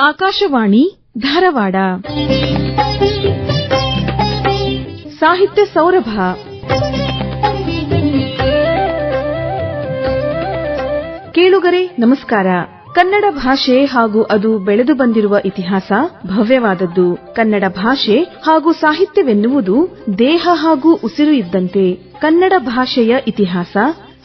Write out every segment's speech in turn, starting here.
ಆಕಾಶವಾಣಿ ಧಾರವಾಡ. ಸಾಹಿತ್ಯ ಸೌರಭ. ಕೇಳುಗರೆ, ನಮಸ್ಕಾರ. ಕನ್ನಡ ಭಾಷೆ ಹಾಗೂ ಅದು ಬೆಳೆದು ಬಂದಿರುವ ಇತಿಹಾಸ ಭವ್ಯವಾದದ್ದು. ಕನ್ನಡ ಭಾಷೆ ಹಾಗೂ ಸಾಹಿತ್ಯವೆನ್ನುವುದು ದೇಹ ಹಾಗೂ ಉಸಿರು ಇದ್ದಂತೆ ಕನ್ನಡ ಭಾಷೆಯ ಇತಿಹಾಸ,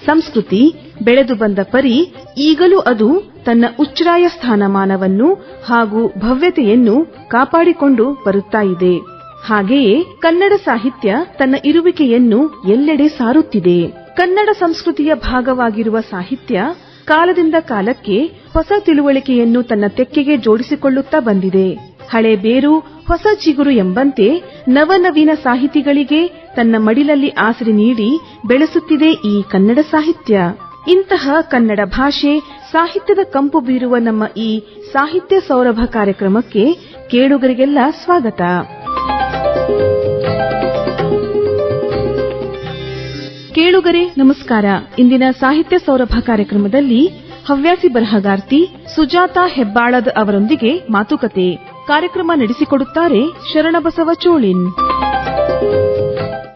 ಸಂಸ್ಕೃತಿ ಬೆಳೆದು ಬಂದ ಪರಿ ಈಗಲೂ ಅದು ತನ್ನ ಉಚ್ಛ್ರಾಯ ಸ್ಥಾನಮಾನವನ್ನು ಹಾಗೂ ಭವ್ಯತೆಯನ್ನು ಕಾಪಾಡಿಕೊಂಡು ಬರುತ್ತಾ ಇದೆ. ಹಾಗೆಯೇ ಕನ್ನಡ ಸಾಹಿತ್ಯ ತನ್ನ ಇರುವಿಕೆಯನ್ನು ಎಲ್ಲೆಡೆ ಸಾರುತ್ತಿದೆ. ಕನ್ನಡ ಸಂಸ್ಕೃತಿಯ ಭಾಗವಾಗಿರುವ ಸಾಹಿತ್ಯ ಕಾಲದಿಂದ ಕಾಲಕ್ಕೆ ಹೊಸ ತಿಳುವಳಿಕೆಯನ್ನು ತನ್ನ ತೆಕ್ಕೆಗೆ ಜೋಡಿಸಿಕೊಳ್ಳುತ್ತಾ ಬಂದಿದೆ. ಹಳೆ ಬೇರು, ಹೊಸ ಚಿಗುರು ಎಂಬಂತೆ ನವನವೀನ ಸಾಹಿತಿಗಳಿಗೆ ತನ್ನ ಮಡಿಲಲ್ಲಿ ಆಸರೆ ನೀಡಿ ಬೆಳೆಸುತ್ತಿದೆ ಈ ಕನ್ನಡ ಸಾಹಿತ್ಯ. ಇಂತಹ ಕನ್ನಡ ಭಾಷೆ ಸಾಹಿತ್ಯದ ಕಂಪು ಬೀರುವ ನಮ್ಮ ಈ ಸಾಹಿತ್ಯ ಸೌರಭ ಕಾರ್ಯಕ್ರಮಕ್ಕೆ ಕೇಳುಗರಿಗೆಲ್ಲ ಸ್ವಾಗತ. ಕೇಳುಗರೆ, ನಮಸ್ಕಾರ. ಇಂದಿನ ಸಾಹಿತ್ಯ ಸೌರಭ ಕಾರ್ಯಕ್ರಮದಲ್ಲಿ ಹವ್ಯಾಸಿ ಬರಹಗಾರ್ತಿ ಸುಜಾತಾ ಹೆಬ್ಬಾಳದ್ ಅವರೊಂದಿಗೆ ಮಾತುಕತೆ. ಕಾರ್ಯಕ್ರಮ ನಡೆಸಿಕೊಡುತ್ತಾರೆ ಶರಣಬಸವ ಚೋಳಿನ್.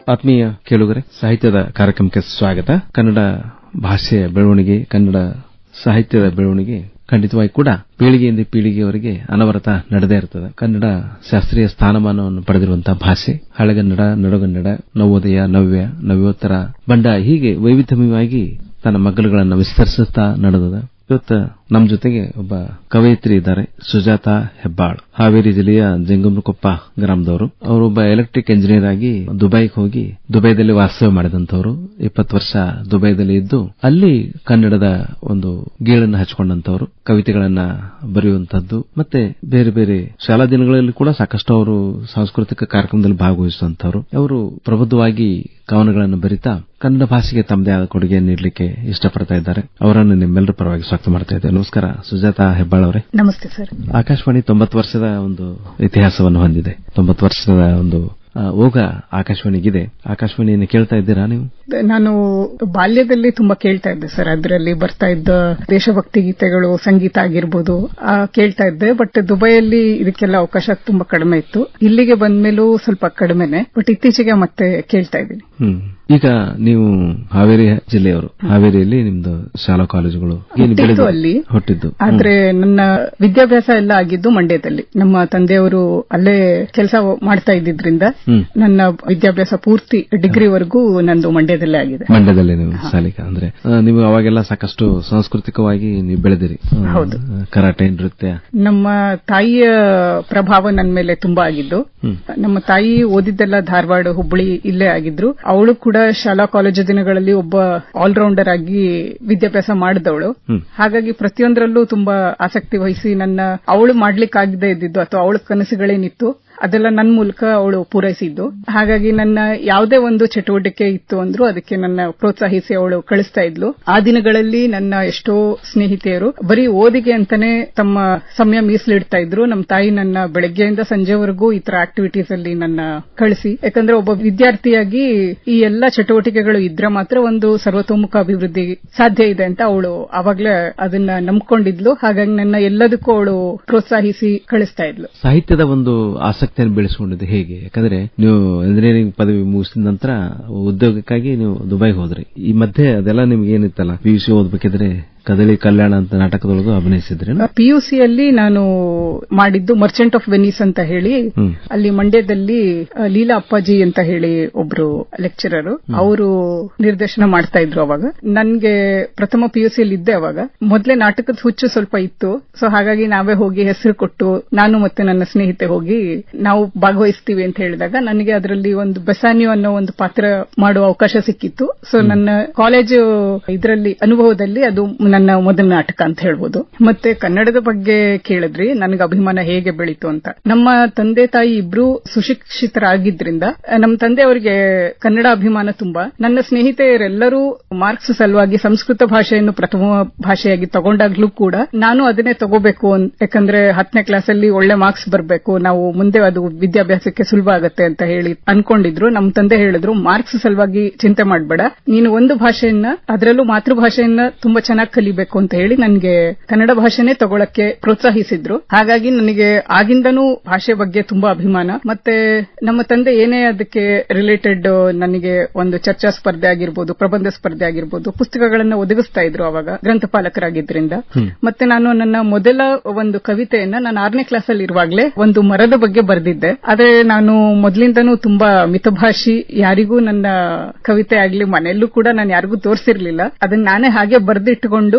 ಆತ್ಮೀಯ ಕೇಳುಗರೆ, ಸಾಹಿತ್ಯದ ಕಾರ್ಯಕ್ರಮಕ್ಕೆ ಸ್ವಾಗತ. ಕನ್ನಡ ಭಾಷೆಯ ಬೆಳವಣಿಗೆ, ಕನ್ನಡ ಸಾಹಿತ್ಯದ ಬೆಳವಣಿಗೆ ಖಂಡಿತವಾಗಿ ಕೂಡ ಪೀಳಿಗೆಯಿಂದ ಪೀಳಿಗೆಯವರೆಗೆ ಅನವರತ ನಡೆದೇ ಇರ್ತದೆ. ಕನ್ನಡ ಶಾಸ್ತ್ರೀಯ ಸ್ಥಾನಮಾನವನ್ನು ಪಡೆದಿರುವಂತಹ ಭಾಷೆ, ಹಳೆಗನ್ನಡ, ನಡುಗನ್ನಡ, ನವೋದಯ, ನವ್ಯ, ನವ್ಯೋತ್ತರ, ಬಂಡ ಹೀಗೆ ವೈವಿಧ್ಯಮಯವಾಗಿ ತನ್ನ ಮಗ್ಗಲುಗಳನ್ನು ವಿಸ್ತರಿಸುತ್ತಾ ನಡೆದದ. ಇವತ್ತು ನಮ್ಮ ಜೊತೆಗೆ ಒಬ್ಬ ಕವಯಿತ್ರಿ ಇದ್ದಾರೆ, ಸುಜಾತಾ ಹೆಬ್ಬಾಳ್. ಹಾವೇರಿ ಜಿಲ್ಲೆಯ ಜಂಗಮಕೊಪ್ಪ ಗ್ರಾಮದವರು. ಅವರು ಒಬ್ಬ ಎಲೆಕ್ಟ್ರಿಕ್ ಇಂಜಿನಿಯರ್ ಆಗಿ ದುಬೈಗೆ ಹೋಗಿ ದುಬೈದಲ್ಲಿ ವಾಸ್ತವ್ಯ ಮಾಡಿದಂತವರು ಇಪ್ಪತ್ತು ವರ್ಷ ದುಬೈದಲ್ಲಿ ಇದ್ದು, ಅಲ್ಲಿ ಕನ್ನಡದ ಒಂದು ಗೀಳನ್ನು ಹಚ್ಚಿಕೊಂಡಂತವರು ಕವಿತೆಗಳನ್ನ ಬರೆಯುವಂತದ್ದು ಮತ್ತೆ ಬೇರೆ ಬೇರೆ ಶಾಲಾ ದಿನಗಳಲ್ಲಿ ಕೂಡ ಸಾಕಷ್ಟು ಅವರು ಸಾಂಸ್ಕೃತಿಕ ಕಾರ್ಯಕ್ರಮದಲ್ಲಿ ಭಾಗವಹಿಸುವಂತವರು ಅವರು ಪ್ರಬುದ್ಧವಾಗಿ ಕವನಗಳನ್ನು ಬರಿತಾ ಕನ್ನಡ ಭಾಷೆಗೆ ತಮ್ಮದೇ ಆದ ಕೊಡುಗೆ ನೀಡಲಿಕ್ಕೆ ಇಷ್ಟಪಡ್ತಾ ಇದ್ದಾರೆ. ಅವರನ್ನು ನಿಮ್ಮೆಲ್ಲರ ಪರವಾಗಿ ಸ್ವಾಗತ ಮಾಡ್ತಾ ಇದ್ದೇವೆ ನಮಸ್ಕಾರ ಸುಜಾತಾ ಹೆಬ್ಬಾಳ್ ಅವರೇ. ನಮಸ್ತೆ ಸರ್. ಆಕಾಶವಾಣಿ ತೊಂಬತ್ತು ವರ್ಷದ ಒಂದು ಇತಿಹಾಸವನ್ನು ಹೊಂದಿದೆ. ತೊಂಬತ್ತು ವರ್ಷದ ಒಂದು ಹೋಗ ಓಗ ಆಕಾಶವಾಣಿಗಿದೆ. ಆಕಾಶವಾಣಿಯನ್ನು ಕೇಳ್ತಾ ಇದ್ದೀರಾ ನೀವು? ನಾನು ಬಾಲ್ಯದಲ್ಲಿ ತುಂಬಾ ಕೇಳ್ತಾ ಇದ್ದೆ ಸರ್. ಅದರಲ್ಲಿ ಬರ್ತಾ ಇದ್ದ ದೇಶಭಕ್ತಿ ಗೀತೆಗಳು ಸಂಗೀತ ಆಗಿರ್ಬೋದು ಕೇಳ್ತಾ ಇದ್ದೆ. ಬಟ್ ದುಬೈಯಲ್ಲಿ ಇದಕ್ಕೆಲ್ಲ ಅವಕಾಶ ತುಂಬಾ ಕಡಿಮೆ ಇತ್ತು. ಇಲ್ಲಿಗೆ ಬಂದ್ಮೇಲೂ ಸ್ವಲ್ಪ ಕಡಿಮೆನೆ. ಬಟ್ ಇತ್ತೀಚೆಗೆ ಮತ್ತೆ ಕೇಳ್ತಾ ಇದ್ದೀನಿ. ಹ್ಮ್. ಈಗ ನೀವು ಹಾವೇರಿ ಜಿಲ್ಲೆಯವರು ಹಾವೇರಿಯಲ್ಲಿ ನಿಮ್ದು ಶಾಲಾ ಕಾಲೇಜುಗಳು ಅಲ್ಲಿ. ಹುಟ್ಟಿದ್ದು? ಆದ್ರೆ ನನ್ನ ವಿದ್ಯಾಭ್ಯಾಸ ಎಲ್ಲ ಆಗಿದ್ದು ಮಂಡ್ಯದಲ್ಲಿ. ನಮ್ಮ ತಂದೆಯವರು ಅಲ್ಲೇ ಕೆಲಸ ಮಾಡ್ತಾ ಇದ್ದಿದ್ರಿಂದ ನನ್ನ ವಿದ್ಯಾಭ್ಯಾಸ ಪೂರ್ತಿ ಡಿಗ್ರಿವರೆಗೂ ನಂದು ಮಂಡ್ಯದಲ್ಲೇ ಆಗಿದೆ. ಮಂಡ್ಯದಲ್ಲಿ ನೀವು ಶಾಲಿಕ ಅಂದ್ರೆ ನೀವು ಅವಾಗೆಲ್ಲ ಸಾಕಷ್ಟು ಸಾಂಸ್ಕೃತಿಕವಾಗಿ ನೀವು ಬೆಳೆದಿರಿ. ಹೌದು. ಕರಾಟೆ ನೃತ್ಯ. ನಮ್ಮ ತಾಯಿಯ ಪ್ರಭಾವ ನನ್ನ ಮೇಲೆ ತುಂಬಾ ಆಗಿದ್ದು. ನಮ್ಮ ತಾಯಿ ಓದಿದ್ದೆಲ್ಲ ಧಾರವಾಡ ಹುಬ್ಬಳ್ಳಿ ಇಲ್ಲೇ ಆಗಿದ್ರು. ಅವಳು ಕೂಡ ಶಾಲಾ ಕಾಲೇಜು ದಿನಗಳಲ್ಲಿ ಒಬ್ಬ ಆಲ್ರೌಂಡರ್ ಆಗಿ ವಿದ್ಯಾಭ್ಯಾಸ ಮಾಡಿದವಳು. ಹಾಗಾಗಿ ಪ್ರತಿಯೊಂದರಲ್ಲೂ ತುಂಬಾ ಆಸಕ್ತಿ ವಹಿಸಿ ನನ್ನ ಅವಳು ಮಾಡ್ಲಿಕ್ಕಾಗದೇ ಇದ್ದಿದ್ದು ಅಥವಾ ಅವಳ ಕನಸುಗಳೇನಿತ್ತು. ಅದೆಲ್ಲ ನನ್ನ ಮೂಲಕ ಅವಳು ಪೂರೈಸಿದ್ದು. ಹಾಗಾಗಿ ನನ್ನ ಯಾವುದೇ ಒಂದು ಚಟುವಟಿಕೆ ಇತ್ತು ಅಂದ್ರೂ ಅದಕ್ಕೆ ನನ್ನ ಪ್ರೋತ್ಸಾಹಿಸಿ ಅವಳು ಕಳಿಸ್ತಾ ಇದ್ಲು. ಆ ದಿನಗಳಲ್ಲಿ ನನ್ನ ಎಷ್ಟೋ ಸ್ನೇಹಿತೆಯರು ಬರೀ ಓದಿಗೆ ಅಂತಾನೆ ತಮ್ಮ ಸಮಯ ಮೀಸಲಿಡ್ತಾ ಇದ್ರು. ನಮ್ಮ ತಾಯಿ ನನ್ನ ಬೆಳಗ್ಗೆಯಿಂದ ಸಂಜೆವರೆಗೂ ಈ ತರ ಆಕ್ಟಿವಿಟೀಸ್ ಅಲ್ಲಿ ನನ್ನ ಕಳಿಸಿ. ಯಾಕಂದ್ರೆ ಒಬ್ಬ ವಿದ್ಯಾರ್ಥಿಯಾಗಿ ಈ ಎಲ್ಲಾ ಚಟುವಟಿಕೆಗಳು ಇದ್ರೆ ಮಾತ್ರ ಒಂದು ಸರ್ವತೋಮುಖ ಅಭಿವೃದ್ಧಿ ಸಾಧ್ಯ ಇದೆ ಅಂತ ಅವಳು ಅವಾಗ್ಲೇ ಅದನ್ನ ನಂಬ್ಕೊಂಡಿದ್ಲು. ಹಾಗಾಗಿ ನನ್ನ ಎಲ್ಲದಕ್ಕೂ ಅವಳು ಪ್ರೋತ್ಸಾಹಿಸಿ ಕಳಿಸ್ತಾ ಇದ್ಲು. ಸಾಹಿತ್ಯದ ಒಂದು ಆಸಕ್ತಿಯನ್ನು ಬೆಳೆಸಿಕೊಂಡಿದ್ದು ಹೇಗೆ? ಯಾಕಂದ್ರೆ ನೀವು ಇಂಜಿನಿಯರಿಂಗ್ ಪದವಿ ಮುಗಿಸಿದ ನಂತರ ಉದ್ಯೋಗಕ್ಕಾಗಿ ನೀವು ದುಬೈಗೆ ಹೋದ್ರಿ. ಈ ಮಧ್ಯೆ ಅದೆಲ್ಲ ನಿಮ್ಗೆ ಏನಿತ್ತಲ್ಲ? ಪಿ ಯು ಸಿ ಓದ್ಬೇಕಿದ್ರೆ ಕದಳಿ ಕಲ್ಯಾಣ ಅಂತ ನಾಟಕದೊಳಗೂ ಅಭಿನಯಿಸಿದ್ರಿ ಪಿಯುಸಿಯಲ್ಲಿ ನಾನು ಮಾಡಿದ್ದು ಮರ್ಚೆಂಟ್ ಆಫ್ ವೆನಿಸ್ ಅಂತ ಹೇಳಿ ಅಲ್ಲಿ ಮಂಡ್ಯದಲ್ಲಿ ಲೀಲಾ ಅಪ್ಪಾಜಿ ಅಂತ ಹೇಳಿ ಒಬ್ರು ಲೆಕ್ಚರರ್ ಅವರು ನಿರ್ದೇಶನ ಮಾಡ್ತಾ ಇದ್ರು ಅವಾಗ. ನನ್ಗೆ ಪ್ರಥಮ ಪಿಯುಸಿಯಲ್ಲಿ ಇದ್ದೆ ಅವಾಗ. ಮೊದಲೇ ನಾಟಕದ ಹುಚ್ಚು ಸ್ವಲ್ಪ ಇತ್ತು. ಸೊ ಹಾಗಾಗಿ ನಾವೇ ಹೋಗಿ ಹೆಸರು ಕೊಟ್ಟು ನಾನು ಮತ್ತೆ ನನ್ನ ಸ್ನೇಹಿತೆ ಹೋಗಿ ನಾವು ಭಾಗವಹಿಸ್ತೀವಿ ಅಂತ ಹೇಳಿದಾಗ ನನಗೆ ಅದರಲ್ಲಿ ಒಂದು ಬೆಸಾನಿಯೋ ಅನ್ನೋ ಒಂದು ಪಾತ್ರ ಮಾಡುವ ಅವಕಾಶ ಸಿಕ್ಕಿತ್ತು. ಸೊ ನನ್ನ ಕಾಲೇಜು ಇದರಲ್ಲಿ ಅನುಭವದಲ್ಲಿ ಅದು ನನ್ನ ಮೊದಲ ನಾಟಕ ಅಂತ ಹೇಳ್ಬೋದು. ಮತ್ತೆ ಕನ್ನಡದ ಬಗ್ಗೆ ಕೇಳಿದ್ರಿ ನನಗೆ ಅಭಿಮಾನ ಹೇಗೆ ಬೆಳೀತು ಅಂತ. ನಮ್ಮ ತಂದೆ ತಾಯಿ ಇಬ್ರು ಸುಶಿಕ್ಷಿತರಾಗಿದ್ರಿಂದ, ನಮ್ಮ ತಂದೆ ಅವರಿಗೆ ಕನ್ನಡ ಅಭಿಮಾನ ತುಂಬಾ. ನನ್ನ ಸ್ನೇಹಿತೆಯರೆಲ್ಲರೂ ಮಾರ್ಕ್ಸ್ ಸಲುವಾಗಿ ಸಂಸ್ಕೃತ ಭಾಷೆಯನ್ನು ಪ್ರಥಮ ಭಾಷೆಯಾಗಿ ತಗೊಂಡಾಗ್ಲೂ ಕೂಡ ನಾನು ಅದನ್ನೇ ತಗೋಬೇಕು ಯಾಕಂದ್ರೆ ಹತ್ತನೇ ಕ್ಲಾಸಲ್ಲಿ ಒಳ್ಳೆ ಮಾರ್ಕ್ಸ್ ಬರಬೇಕು, ನಾವು ಮುಂದೆ ಅದು ವಿದ್ಯಾಭ್ಯಾಸಕ್ಕೆ ಸುಲಭ ಆಗುತ್ತೆ ಅಂತ ಹೇಳಿ ಅನ್ಕೊಂಡಿದ್ರು. ನಮ್ಮ ತಂದೆ ಹೇಳಿದ್ರು, ಮಾರ್ಕ್ಸ್ ಸಲುವಾಗಿ ಚಿಂತೆ ಮಾಡಬೇಡ. ನೀನು ಒಂದು ಭಾಷೆಯನ್ನ, ಅದರಲ್ಲೂ ಮಾತೃಭಾಷೆಯನ್ನ ತುಂಬಾ ಚೆನ್ನಾಗಿ ಕಲಿಬೇಕು ಅಂತ ಹೇಳಿ ನನಗೆ ಕನ್ನಡ ಭಾಷೆನೇ ತಗೊಳಕ್ಕೆ ಪ್ರೋತ್ಸಾಹಿಸಿದ್ರು. ಹಾಗಾಗಿ ನನಗೆ ಆಗಿಂದನೂ ಭಾಷೆ ಬಗ್ಗೆ ತುಂಬಾ ಅಭಿಮಾನ. ಮತ್ತೆ ನಮ್ಮ ತಂದೆ ಏನೇ ಅದಕ್ಕೆ ರಿಲೇಟೆಡ್ ನನಗೆ ಒಂದು ಚರ್ಚಾ ಸ್ಪರ್ಧೆ ಆಗಿರ್ಬೋದು ಪ್ರಬಂಧ ಸ್ಪರ್ಧೆ ಆಗಿರ್ಬೋದು ಪುಸ್ತಕಗಳನ್ನು ಒದಗಿಸ್ತಾ ಇದ್ರು ಅವಾಗ ಗ್ರಂಥಪಾಲಕರಾಗಿದ್ರಿಂದ. ಮತ್ತೆ ನಾನು ನನ್ನ ಮೊದಲ ಒಂದು ಕವಿತೆಯನ್ನ ನಾನು ಆರನೇ ಕ್ಲಾಸ್ ಅಲ್ಲಿ ಇರುವಾಗಲೇ ಒಂದು ಮರದ ಬಗ್ಗೆ ಬರೆದಿದ್ದೆ. ಆದ್ರೆ ನಾನು ಮೊದಲಿಂದನೂ ತುಂಬಾ ಮಿತಭಾಷಿ ಯಾರಿಗೂ ನನ್ನ ಕವಿತೆ ಆಗ್ಲಿ ಮನೆಯಲ್ಲೂ ಕೂಡ ನಾನು ಯಾರಿಗೂ ತೋರಿಸಿರ್ಲಿಲ್ಲ. ಅದನ್ನ ನಾನೇ ಹಾಗೆ ಬರೆದಿಟ್ಟುಕೊಂಡು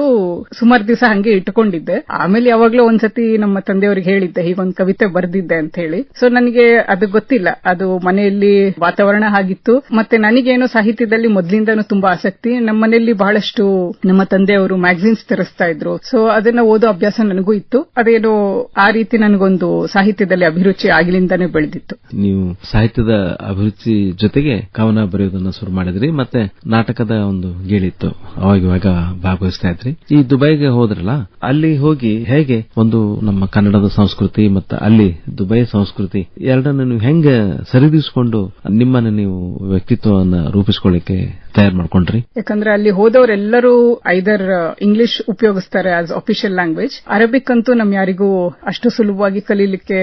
ಸುಮಾರು ದಿವಸ ಹಂಗೆ ಇಟ್ಕೊಂಡಿದ್ದೆ. ಆಮೇಲೆ ಯಾವಾಗ್ಲೂ ಒಂದ್ಸತಿ ನಮ್ಮ ತಂದೆಯವ್ರಿಗೆ ಹೇಳಿದ್ದೆ ಹೀಗೊಂದು ಕವಿತೆ ಬರೆದಿದ್ದೆ ಅಂತ ಹೇಳಿ. ಸೊ ನನಗೆ ಅದು ಗೊತ್ತಿಲ್ಲ. ಅದು ಮನೆಯಲ್ಲಿ ವಾತಾವರಣ ಆಗಿತ್ತು. ಮತ್ತೆ ನನಗೇನು ಸಾಹಿತ್ಯದಲ್ಲಿ ಮೊದಲಿಂದನೂ ತುಂಬಾ ಆಸಕ್ತಿ. ನಮ್ಮ ಮನೆಯಲ್ಲಿ ಬಹಳಷ್ಟು ನಮ್ಮ ತಂದೆಯವರು ಮ್ಯಾಗಝಿನ್ಸ್ ತರಿಸ್ತಾ ಇದ್ರು. ಸೊ ಅದನ್ನ ಓದೋ ಅಭ್ಯಾಸ ನನಗೂ ಇತ್ತು. ಅದೇನು ಆ ರೀತಿ ನನಗೊಂದು ಸಾಹಿತ್ಯದಲ್ಲಿ ಅಭಿರುಚಿ ಆಗಿಲಿಂದಾನೇ ಬೆಳೆದಿತ್ತು. ನೀವು ಸಾಹಿತ್ಯದ ಅಭಿರುಚಿ ಜೊತೆಗೆ ಕವನ ಬರೆಯೋದನ್ನ ಶುರು ಮಾಡಿದ್ರಿ. ಮತ್ತೆ ನಾಟಕದ ಒಂದು ಗೇಳಿತ್ತು. ಅವಾಗ ಭಾಗವಹಿಸ್ತಾ ಇದ್ರಿ ಈ ದುಬೈಗೆ ಹೋದ್ರಲ್ಲ? ಅಲ್ಲಿ ಹೋಗಿ ಹೇಗೆ ಒಂದು ನಮ್ಮ ಕನ್ನಡದ ಸಂಸ್ಕೃತಿ ಮತ್ತು ಅಲ್ಲಿ ದುಬೈ ಸಂಸ್ಕೃತಿ ಎರಡನ್ನು ನೀವು ಹೆಂಗ ಸರಿದೂಗಿಸಿಕೊಂಡು ನಿಮ್ಮನ್ನ ನೀವು ವ್ಯಕ್ತಿತ್ವವನ್ನ ರೂಪಿಸ್ಕೊಳ್ಳಿಕ್ಕೆ ತಯಾರು ಮಾಡ್ಕೊಂಡ್ರಿ? ಯಾಕಂದ್ರೆ ಅಲ್ಲಿ ಹೋದವರೆಲ್ಲರೂ ಐದರ್ ಇಂಗ್ಲಿಷ್ ಉಪಯೋಗಿಸ್ತಾರೆ ಆಸ್ ಅಫಿಷಿಯಲ್ ಲ್ಯಾಂಗ್ವೇಜ್ ಅರಬಿಕ್ ಅಂತೂ ನಮ್ ಯಾರಿಗೂ ಅಷ್ಟು ಸುಲಭವಾಗಿ ಕಲೀಲಿಕ್ಕೆ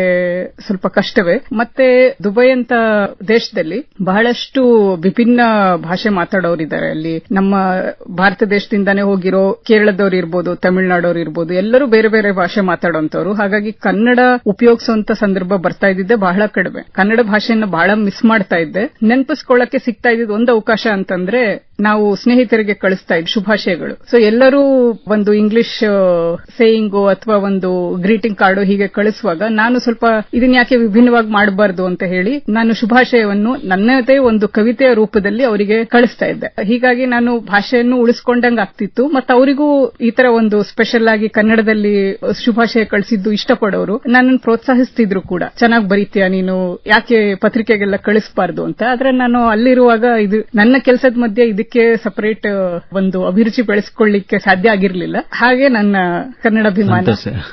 ಸ್ವಲ್ಪ ಕಷ್ಟವೇ. ಮತ್ತೆ ದುಬೈ ಅಂತ ದೇಶದಲ್ಲಿ ಬಹಳಷ್ಟು ವಿಭಿನ್ನ ಭಾಷೆ ಮಾತಾಡೋರಿದ್ದಾರೆ. ಅಲ್ಲಿ ನಮ್ಮ ಭಾರತ ದೇಶದಿಂದಾನೇ ಹೋಗಿರೋ ಕೇರಳದವ್ರು ಇರ್ಬೋದು, ತಮಿಳುನಾಡವ್ರು ಇರ್ಬೋದು, ಎಲ್ಲರೂ ಬೇರೆ ಬೇರೆ ಭಾಷೆ ಮಾತಾಡುವಂತವ್ರು ಹಾಗಾಗಿ ಕನ್ನಡ ಉಪಯೋಗಿಸುವಂತ ಸಂದರ್ಭ ಬರ್ತಾ ಇದ್ದಿದ್ದೆ ಬಹಳ ಕಡಿಮೆ. ಕನ್ನಡ ಭಾಷೆಯನ್ನು ಬಹಳ ಮಿಸ್ ಮಾಡ್ತಾ ಇದ್ದೆ. ನೆನಪಿಸ್ಕೊಳ್ಳಕ್ಕೆ ಸಿಗ್ತಾ ಇದ್ದಿದ್ದು ಒಂದು ಅವಕಾಶ ಅಂತಂದ್ರೆ で、ನಾವು ಸ್ನೇಹಿತರಿಗೆ ಕಳಿಸ್ತಾ ಇದ್ವಿ, ಶುಭಾಶಯಗಳು. ಸೊ ಎಲ್ಲರೂ ಒಂದು ಇಂಗ್ಲಿಷ್ ಸೇಯಿಂಗು ಅಥವಾ ಒಂದು ಗ್ರೀಟಿಂಗ್ ಕಾರ್ಡು ಹೀಗೆ ಕಳಿಸುವಾಗ ನಾನು ಸ್ವಲ್ಪ ಇದನ್ನ ಯಾಕೆ ವಿಭಿನ್ನವಾಗಿ ಮಾಡಬಾರ್ದು ಅಂತ ಹೇಳಿ ನಾನು ಶುಭಾಶಯವನ್ನು ನನ್ನದೇ ಒಂದು ಕವಿತೆಯ ರೂಪದಲ್ಲಿ ಅವರಿಗೆ ಕಳಿಸ್ತಾ ಇದ್ದೆ. ಹೀಗಾಗಿ ನಾನು ಭಾಷೆಯನ್ನು ಉಳಿಸ್ಕೊಂಡಂಗ್ ಆಗ್ತಿತ್ತು. ಮತ್ತೆ ಅವರಿಗೂ ಈ ತರ ಒಂದು ಸ್ಪೆಷಲ್ ಆಗಿ ಕನ್ನಡದಲ್ಲಿ ಶುಭಾಶಯ ಕಳಿಸಿದ್ದು ಇಷ್ಟಪಡೋರು. ನನ್ನನ್ನು ಪ್ರೋತ್ಸಾಹಿಸ್ತಿದ್ರು ಕೂಡ. ಚೆನ್ನಾಗಿ ಬರೀತೀಯ ನೀನು, ಯಾಕೆ ಪತ್ರಿಕೆಗೆಲ್ಲ ಕಳಿಸಬಾರ್ದು ಅಂತ. ಆದ್ರೆ ನಾನು ಅಲ್ಲಿರುವಾಗ ಇದು ನನ್ನ ಕೆಲಸದ ಮಧ್ಯೆ ಇದಕ್ಕೆ ಸಪರೇಟ್ ಒಂದು ಅಭಿರುಚಿ ಬೆಳೆಸಿಕೊಳ್ಳಿಕ್ಕೆ ಸಾಧ್ಯ ಆಗಿರಲಿಲ್ಲ. ಹಾಗೆ ನನ್ನ ಕನ್ನಡ ಅಭಿಮಾನ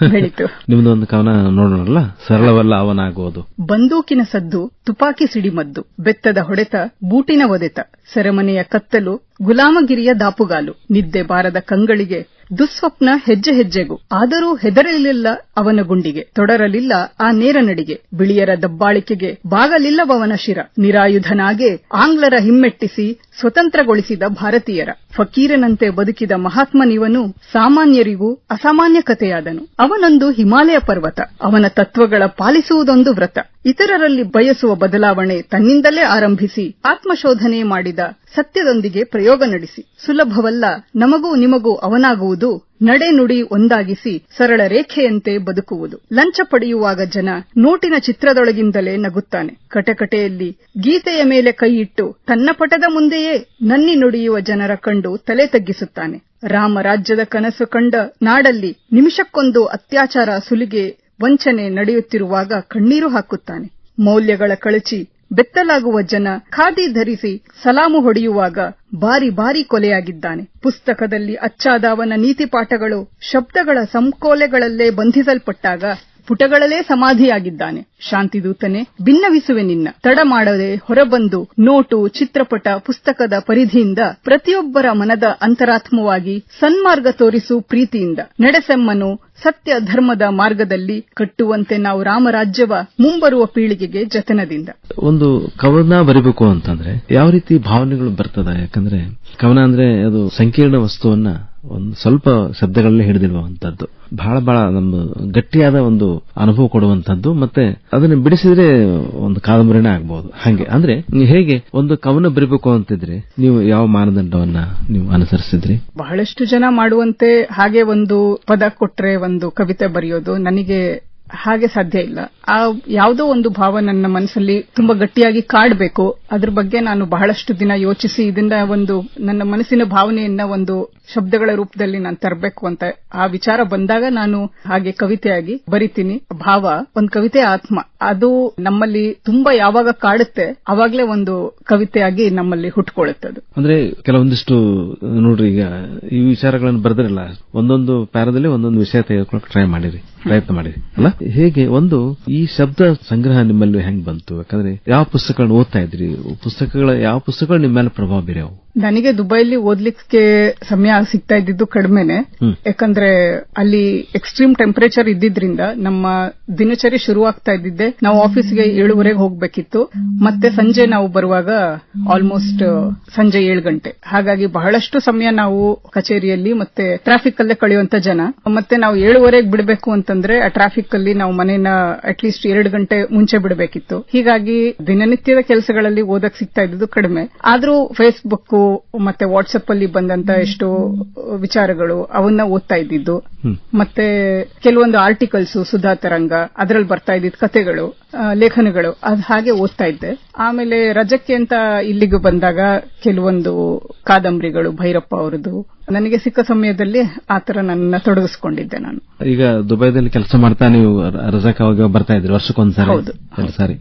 ಬೆಳೀತು. ನಿಮ್ದು ಒಂದು ಕವನ ನೋಡೋಣಲ್ಲ? ಸರಳವಲ್ಲ ಅವನಾಗುವುದು. ಬಂದೂಕಿನ ಸದ್ದು ತುಪಾಕಿ ಸಿಡಿಮದ್ದು ಬೆತ್ತದ ಹೊಡೆತ ಬೂಟಿನ ಒದೆತ ಸೆರೆಮನೆಯ ಕತ್ತಲು ಗುಲಾಮಗಿರಿಯ ದಾಪುಗಾಲು ನಿದ್ದೆ ಬಾರದ ಕಂಗಳಿಗೆ ದುಸ್ವಪ್ನ ಹೆಜ್ಜೆ ಹೆಜ್ಜೆಗೂ ಆದರೂ ಹೆದರಲಿಲ್ಲ ಅವನ ಗುಂಡಿಗೆ ತೊಡರಲಿಲ್ಲ ಆ ನೇರ ನಡಿಗೆ ಬಿಳಿಯರ ದಬ್ಬಾಳಿಕೆಗೆ ಬಾಗಲಿಲ್ಲವವನ ಶಿರ. ನಿರಾಯುಧನಾಗೆ ಆಂಗ್ಲರ ಹಿಮ್ಮೆಟ್ಟಿಸಿ ಸ್ವತಂತ್ರಗೊಳಿಸಿದ ಭಾರತೀಯರ. ಫಕೀರನಂತೆ ಬದುಕಿದ ಮಹಾತ್ಮನಿವನು ಸಾಮಾನ್ಯರಿಗೂ ಅಸಾಮಾನ್ಯ ಕಥೆಯಾದನು. ಅವನೊಂದು ಹಿಮಾಲಯ ಪರ್ವತ. ಅವನ ತತ್ವಗಳ ಪಾಲಿಸುವುದೊಂದು ವ್ರತ. ಇತರರಲ್ಲಿ ಬಯಸುವ ಬದಲಾವಣೆ ತನ್ನಿಂದಲೇ ಆರಂಭಿಸಿ ಆತ್ಮಶೋಧನೆ ಮಾಡಿದ ಸತ್ಯದೊಂದಿಗೆ ಪ್ರಯೋಗ ನಡೆಸಿ. ಸುಲಭವಲ್ಲ, ನಮಗೂ ನಿಮಗೂ ಅವನಾಗುವುದು ನಡೆ ನುಡಿ ಒಂದಾಗಿಸಿ ಸರಳ ರೇಖೆಯಂತೆ ಬದುಕುವುದು. ಲಂಚ ಪಡೆಯುವಾಗ ಜನ ನೋಟಿನ ಚಿತ್ರದೊಳಗಿಂದಲೇ ನಗುತ್ತಾನೆ. ಕಟಕಟೆಯಲ್ಲಿ ಗೀತೆಯ ಮೇಲೆ ಕೈಯಿಟ್ಟು ತನ್ನ ಪಟದ ಮುಂದೆಯೇ ನನ್ನಿ ನುಡಿಯುವ ಜನರ ಕಂಡು ತಲೆ ತಗ್ಗಿಸುತ್ತಾನೆ. ರಾಮರಾಜ್ಯದ ಕನಸು ಕಂಡ ನಾಡಲ್ಲಿ ನಿಮಿಷಕ್ಕೊಂದು ಅತ್ಯಾಚಾರ ಸುಲಿಗೆ ವಂಚನೆ ನಡೆಯುತ್ತಿರುವಾಗ ಕಣ್ಣೀರು ಹಾಕುತ್ತಾನೆ. ಮೌಲ್ಯಗಳ ಕಳಚಿ ಬೆತ್ತಲಾಗುವ ಜನ ಖಾದಿ ಧರಿಸಿ ಸಲಾಮು ಹೊಡೆಯುವಾಗ ಬಾರಿ ಬಾರಿ ಕೊಲೆಯಾಗಿದ್ದಾನೆ. ಪುಸ್ತಕದಲ್ಲಿ ಅಚ್ಚಾದ ಅವನ ನೀತಿ ಪಾಠಗಳು ಶಬ್ದಗಳ ಸಂಕೋಲೆಗಳಲ್ಲೇ ಬಂಧಿಸಲ್ಪಟ್ಟಾಗ ಪುಟಗಳಲ್ಲೇ ಸಮಾಧಿಯಾಗಿದ್ದಾನೆ. ಶಾಂತಿದೂತನೆ ಭಿನ್ನವಿಸುವೆ ನಿನ್ನ. ತಡ ಮಾಡದೆ ಹೊರಬಂದು ನೋಟು, ಚಿತ್ರಪಟ, ಪುಸ್ತಕದ ಪರಿಧಿಯಿಂದ ಪ್ರತಿಯೊಬ್ಬರ ಮನದ ಅಂತರಾತ್ಮವಾಗಿ ಸನ್ಮಾರ್ಗ ತೋರಿಸು ಪ್ರೀತಿಯಿಂದ. ನಡೆಸೆಮ್ಮನು ಸತ್ಯ ಧರ್ಮದ ಮಾರ್ಗದಲ್ಲಿ ಕಟ್ಟುವಂತೆ ನಾವು ರಾಮರಾಜ್ಯವ ಮುಂಬರುವ ಪೀಳಿಗೆಗೆ ಜತನದಿಂದ. ಒಂದು ಕವನ ಬರಿಬೇಕು ಅಂತಂದ್ರೆ ಯಾವ ರೀತಿ ಭಾವನೆಗಳು ಬರ್ತದೆ? ಯಾಕಂದ್ರೆ ಕವನ ಅಂದ್ರೆ ಅದು ಸಂಕೀರ್ಣ ವಸ್ತುವನ್ನ ಒಂದು ಸ್ವಲ್ಪ ಶಬ್ದಗಳಲ್ಲೇ ಹಿಡಿದಿರುವಂತದ್ದು ಬಹಳ ಬಹಳ ನಮ್ಮ ಗಟ್ಟಿಯಾದ ಒಂದು ಅನುಭವ ಕೊಡುವಂತದ್ದು ಮತ್ತೆ ಅದನ್ನು ಬಿಡಿಸಿದ್ರೆ ಒಂದು ಕಾದಂಬರಿನೇ ಆಗ್ಬಹುದು ಹಾಗೆ. ಅಂದ್ರೆ ಹೇಗೆ ಒಂದು ಕವನ ಬರಿಬೇಕು ಅಂತಿದ್ರೆ ನೀವು ಯಾವ ಮಾನದಂಡವನ್ನ ನೀವು ಅನುಸರಿಸಿದ್ರಿ? ಬಹಳಷ್ಟು ಜನ ಮಾಡುವಂತೆ ಹಾಗೆ ಒಂದು ಪದ ಕೊಟ್ರೆ ಒಂದು ಕವಿತೆ ಬರೆಯೋದು ನನಗೆ ಹಾಗೆ ಸಾಧ್ಯ ಇಲ್ಲ. ಆ ಯಾವುದೋ ಒಂದು ಭಾವ ನನ್ನ ಮನಸ್ಸಲ್ಲಿ ತುಂಬಾ ಗಟ್ಟಿಯಾಗಿ ಕಾಡಬೇಕು. ಅದ್ರ ಬಗ್ಗೆ ನಾನು ಬಹಳಷ್ಟು ದಿನ ಯೋಚಿಸಿ, ಇದನ್ನ ಒಂದು ನನ್ನ ಮನಸ್ಸಿನ ಭಾವನೆಯನ್ನ ಒಂದು ಶಬ್ದಗಳ ರೂಪದಲ್ಲಿ ನಾನು ತರಬೇಕು ಅಂತ ಆ ವಿಚಾರ ಬಂದಾಗ ನಾನು ಹಾಗೆ ಕವಿತೆಯಾಗಿ ಬರಿತೀನಿ. ಭಾವ, ಒಂದು ಕವಿತೆ ಆತ್ಮ, ಅದು ನಮ್ಮಲ್ಲಿ ತುಂಬಾ ಯಾವಾಗ ಕಾಡುತ್ತೆ, ಅವಾಗಲೇ ಒಂದು ಕವಿತೆಯಾಗಿ ನಮ್ಮಲ್ಲಿ ಹುಟ್ಟುಕೊಳ್ಳುತ್ತೆ ಅದು. ಅಂದ್ರೆ ಕೆಲವೊಂದಿಷ್ಟು, ನೋಡ್ರಿ ಈಗ ಈ ವಿಚಾರಗಳನ್ನು ಬರೆದ್ರಲ್ಲ, ಒಂದೊಂದು ಪ್ಯಾರದಲ್ಲಿ ಒಂದೊಂದು ವಿಷಯ ತೆಗೆದುಕೊಳ್ಳಕ್ಕೆ ಟ್ರೈ ಮಾಡಿರಿ. ಪ್ರಯತ್ನ ಮಾಡಿ ಅಲ್ಲ? ಹೇಗೆ, ಒಂದು, ಈ ಶಬ್ದ ಸಂಗ್ರಹ ನಿಮ್ಮಲ್ಲಿ ಹೆಂಗ್ ಬಂತು? ಯಾಕಂದ್ರೆ, ಯಾವ ಪುಸ್ತಕಗಳನ್ನ ಓದ್ತಾ ಇದ್ರಿ? ಪುಸ್ತಕಗಳ, ಯಾವ ಪುಸ್ತಕಗಳು ನಿಮ್ಮ ಮೇಲೆ ಪ್ರಭಾವ ಬೀರ್ಯಾವು? ನನಗೆ ದುಬೈಲಿ ಓದ್ಲಿಕ್ಕೆ ಸಮಯ ಸಿಗ್ತಾ ಇದ್ದಿದ್ದು ಕಡಿಮೆನೆ. ಯಾಕಂದ್ರೆ ಅಲ್ಲಿ ಎಕ್ಸ್ಟ್ರೀಮ್ ಟೆಂಪರೇಚರ್ ಇದ್ದಿದ್ರಿಂದ ನಮ್ಮ ದಿನಚರಿ ಶುರುವಾಗ್ತಾ ಇದ್ದಿದ್ದೆ. ನಾವು ಆಫೀಸ್ಗೆ ಏಳುವರೆಗೆ ಹೋಗ್ಬೇಕಿತ್ತು. ಮತ್ತೆ ಸಂಜೆ ನಾವು ಬರುವಾಗ ಆಲ್ಮೋಸ್ಟ್ ಸಂಜೆ ಏಳು ಗಂಟೆ. ಹಾಗಾಗಿ ಬಹಳಷ್ಟು ಸಮಯ ನಾವು ಕಚೇರಿಯಲ್ಲಿ ಮತ್ತೆ ಟ್ರಾಫಿಕ್ ಅಲ್ಲೇ ಕಳೆಯುವಂತ ಜನ. ಮತ್ತೆ ನಾವು ಏಳುವರೆಗೆ ಬಿಡಬೇಕು ಅಂತಂದ್ರೆ ಆ ಟ್ರಾಫಿಕ್ ಅಲ್ಲಿ ನಾವು ಮನೇನ ಅಟ್ಲೀಸ್ಟ್ ಎರಡು ಗಂಟೆ ಮುಂಚೆ ಬಿಡಬೇಕಿತ್ತು. ಹೀಗಾಗಿ ದಿನನಿತ್ಯದ ಕೆಲಸಗಳಲ್ಲಿ ಓದಕ್ ಸಿಗ್ತಾ ಇದ್ದಿದ್ದು ಕಡಿಮೆ. ಆದ್ರೂ ಫೇಸ್ಬುಕ್ ಮತ್ತೆ ವಾಟ್ಸ್ಆಪ್ ಅಲ್ಲಿ ಬಂದಂತ ಎಷ್ಟೋ ವಿಚಾರಗಳು ಅವನ್ನ ಓದ್ತಾ ಇದ್ದಿದ್ದು. ಮತ್ತೆ ಕೆಲವೊಂದು ಆರ್ಟಿಕಲ್ಸ್ ಸುಧಾ ತರಂಗ ಅದರಲ್ಲಿ ಬರ್ತಾ ಇದ್ದಿದ್ದ ಕಥೆಗಳು ಲೇಖನಗಳು ಅದು ಹಾಗೆ ಓದ್ತಾ ಇದ್ದೆ. ಆಮೇಲೆ ರಜಕ್ಕೆ ಅಂತ ಇಲ್ಲಿಗೆ ಬಂದಾಗ ಕೆಲವೊಂದು ಕಾದಂಬರಿಗಳು ಭೈರಪ್ಪ ಅವರದು ನನಗೆ ಸಿಕ್ಕ ಸಮಯದಲ್ಲಿ ಆತರ ನನ್ನ ತೊಡಗಿಸ್ಕೊಂಡಿದ್ದೆ ನಾನು. ಈಗ ದುಬೈದಲ್ಲಿ ಕೆಲಸ ಮಾಡ್ತಾ ನೀವು ರ- ರಜಾಕ್ ಅವಾಗ ಬರ್ತಾ ಇದ್ರಿ ವರ್ಷಕ್ಕೊಂದ್ಸಾರಿ? ಸಾರಿ.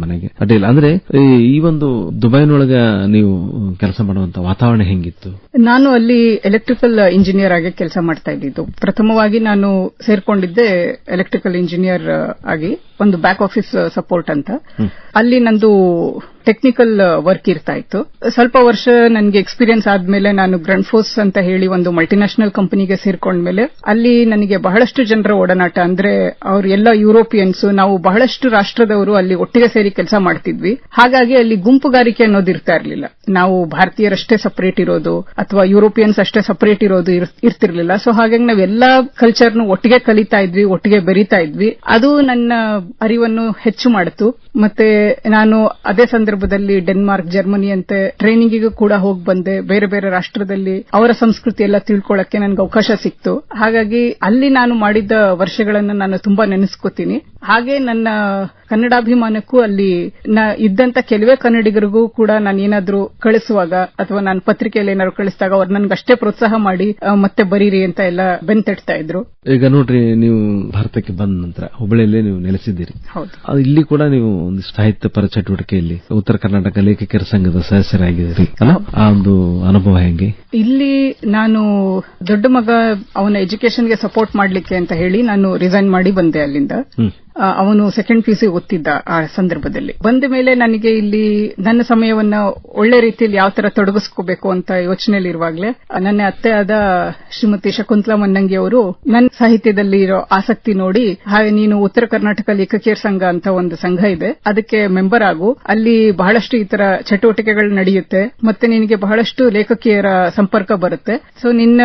ಮನೆಗೆ. ಅಡ್ಡಿಲ್ಲ ಅಂದ್ರೆ ಈ ಒಂದು ದುಬೈನೊಳಗ ನೀವು ಕೆಲಸ ಮಾಡುವಂತ ವಾತಾವರಣ ಹೆಂಗಿತ್ತು? ನಾನು ಅಲ್ಲಿ ಎಲೆಕ್ಟ್ರಿಕಲ್ ಇಂಜಿನಿಯರ್ ಆಗಿ ಕೆಲಸ ಮಾಡ್ತಾ ಇದ್ದಿದ್ದು. ಪ್ರಥಮವಾಗಿ ನಾನು ಸೇರ್ಕೊಂಡಿದ್ದೆ ಎಲೆಕ್ಟ್ರಿಕಲ್ ಇಂಜಿನಿಯರ್ ಆಗಿ ಒಂದು ಬ್ಯಾಕ್ ಆಫೀಸ್ ಸಪೋರ್ಟ್ ಅಂತ. ಅಲ್ಲಿ ನಂದು ಟೆಕ್ನಿಕಲ್ ವರ್ಕ್ ಇರ್ತಾ ಇತ್ತು. ಸ್ವಲ್ಪ ವರ್ಷ ನನಗೆ ಎಕ್ಸ್ಪೀರಿಯನ್ಸ್ ಆದ್ಮೇಲೆ ನಾನು ಗ್ರಂಡ್ಫೋರ್ಸ್ ಅಂತ ಹೇಳಿ ಒಂದು ಮಲ್ಟಿನ್ಯಾಷನಲ್ ಕಂಪನಿಗೆ ಸೇರ್ಕೊಂಡ್ಮೇಲೆ ಅಲ್ಲಿ ನನಗೆ ಬಹಳಷ್ಟು ಜನರ ಒಡನಾಟ ಅಂದ್ರೆ ಅವರು ಎಲ್ಲ ಯುರೋಪಿಯನ್ಸ್ ನಾವು ಬಹಳಷ್ಟು ರಾಷ್ಟ್ರದವರು ಅಲ್ಲಿ ಒಟ್ಟಿಗೆ ಸೇರಿ ಕೆಲಸ ಮಾಡ್ತಿದ್ವಿ. ಹಾಗಾಗಿ ಅಲ್ಲಿ ಗುಂಪುಗಾರಿಕೆ ಅನ್ನೋದು ಇರ್ತಾ ಇರಲಿಲ್ಲ. ನಾವು ಭಾರತೀಯರಷ್ಟೇ ಸಪರೇಟ್ ಇರೋದು ಅಥವಾ ಯುರೋಪಿಯನ್ಸ್ ಅಷ್ಟೇ ಸಪರೇಟ್ ಇರೋದು ಇರ್- ಇರ್ತಿರ್ಲಿಲ್ಲ. ಸೊ ಹಾಗಾಗಿ ನಾವೆಲ್ಲಾ ಕಲ್ಚರ್ನು ಒಟ್ಟಿಗೆ ಕಲಿತಾ ಇದ್ವಿ, ಒಟ್ಟಿಗೆ ಬೆರೀತಾ ಇದ್ವಿ. ಅದು ನನ್ನ ಅರಿವನ್ನು ಹೆಚ್ಚು ಮಾಡಿತು. ಮತ್ತೆ ನಾನು ಅದೇ ಸಂದರ್ಭದಲ್ಲಿ ಡೆನ್ಮಾರ್ಕ್ ಜರ್ಮನಿ ಅಂತ ಟ್ರೈನಿಂಗಿಗೂ ಕೂಡ ಹೋಗಿ ಬಂದೆ. ಬೇರೆ ಬೇರೆ ರಾಷ್ಟ್ರದಲ್ಲಿ ಅವರ ಸಂಸ್ಕೃತಿ ಎಲ್ಲ ತಿಳ್ಕೊಳ್ಳಕ್ಕೆ ನನಗೆ ಅವಕಾಶ ಸಿಕ್ತು. ಹಾಗಾಗಿ ಅಲ್ಲಿ ನಾನು ಮಾಡಿದ ವರ್ಷಗಳನ್ನು ನಾನು ತುಂಬಾ ನೆನೆಸ್ಕೋತೀನಿ. ಹಾಗೆ ನನ್ನ ಕನ್ನಡಾಭಿಮಾನಕ್ಕೂ ಅಲ್ಲಿ ಇದ್ದಂತ ಕೆಲವೇ ಕನ್ನಡಿಗರಿಗೂ ಕೂಡ ನಾನು ಏನಾದರೂ ಕಳಿಸುವಾಗ ಅಥವಾ ನಾನು ಪತ್ರಿಕೆಯಲ್ಲಿ ಏನಾದ್ರು ಕಳಿಸಿದಾಗ ಅವ್ರು ನನ್ಗೆ ಅಷ್ಟೇ ಪ್ರೋತ್ಸಾಹ ಮಾಡಿ ಮತ್ತೆ ಬರೀರಿ ಅಂತ ಎಲ್ಲ ಬೆನ್ತಟ್ತಾ ಇದ್ರು. ಈಗ ನೋಡ್ರಿ ನೀವು ಭಾರತಕ್ಕೆ ಬಂದ ನಂತರ ಹುಬ್ಬಳ್ಳಿಯಲ್ಲೇ ನೀವು ನೆಲೆಸಿದ್ದೀರಿ. ಹೌದು. ಇಲ್ಲಿ ಕೂಡ ನೀವು ಒಂದು ಸಾಹಿತ್ಯ ಪರ ಚಟುವಟಿಕೆಯಲ್ಲಿ ಉತ್ತರ ಕರ್ನಾಟಕ ಲೇಖಕರ ಸಂಘದ ಸದಸ್ಯರಾಗಿದ್ದೀರಿ ಆ ಒಂದು ಅನುಭವ ಹೆಂಗೆ? ಇಲ್ಲಿ ನಾನು ದೊಡ್ಡ ಮಗ ಅವನ ಎಜುಕೇಶನ್ಗೆ ಸಪೋರ್ಟ್ ಮಾಡ್ಲಿಕ್ಕೆ ಅಂತ ಹೇಳಿ ನಾನು ರಿಸೈನ್ ಮಾಡಿ ಬಂದೆ ಅಲ್ಲಿಂದ. ಅವನು ಸೆಕೆಂಡ್ ಪಿಸಿ ಓದ್ತಿದ್ದ ಆ ಸಂದರ್ಭದಲ್ಲಿ. ಬಂದ ಮೇಲೆ ನನಗೆ ಇಲ್ಲಿ ನನ್ನ ಸಮಯವನ್ನ ಒಳ್ಳೆ ರೀತಿಯಲ್ಲಿ ಯಾವ ತರ ತೊಡಗಿಸ್ಕೋಬೇಕು ಅಂತ ಯೋಚನೆಯಲ್ಲಿರುವಾಗಲೇ ನನ್ನ ಆದ ಶ್ರೀಮತಿ ಶಕುಂತಲಾ ಮನ್ನಂಗಿ ಅವರು ನನ್ನ ಸಾಹಿತ್ಯದಲ್ಲಿ ಇರೋ ಆಸಕ್ತಿ ನೋಡಿ, ಹಾಗೆ ನೀನು ಉತ್ತರ ಕರ್ನಾಟಕ ಲೇಖಕಿಯರ ಸಂಘ ಅಂತ ಒಂದು ಸಂಘ ಇದೆ, ಅದಕ್ಕೆ ಮೆಂಬರ್ ಆಗು. ಅಲ್ಲಿ ಬಹಳಷ್ಟು ಈ ತರ ಚಟುವಟಿಕೆಗಳು ನಡೆಯುತ್ತೆ, ಮತ್ತೆ ನಿನಗೆ ಬಹಳಷ್ಟು ಲೇಖಕಿಯರ ಸಂಪರ್ಕ ಬರುತ್ತೆ. ಸೊ ನಿನ್ನ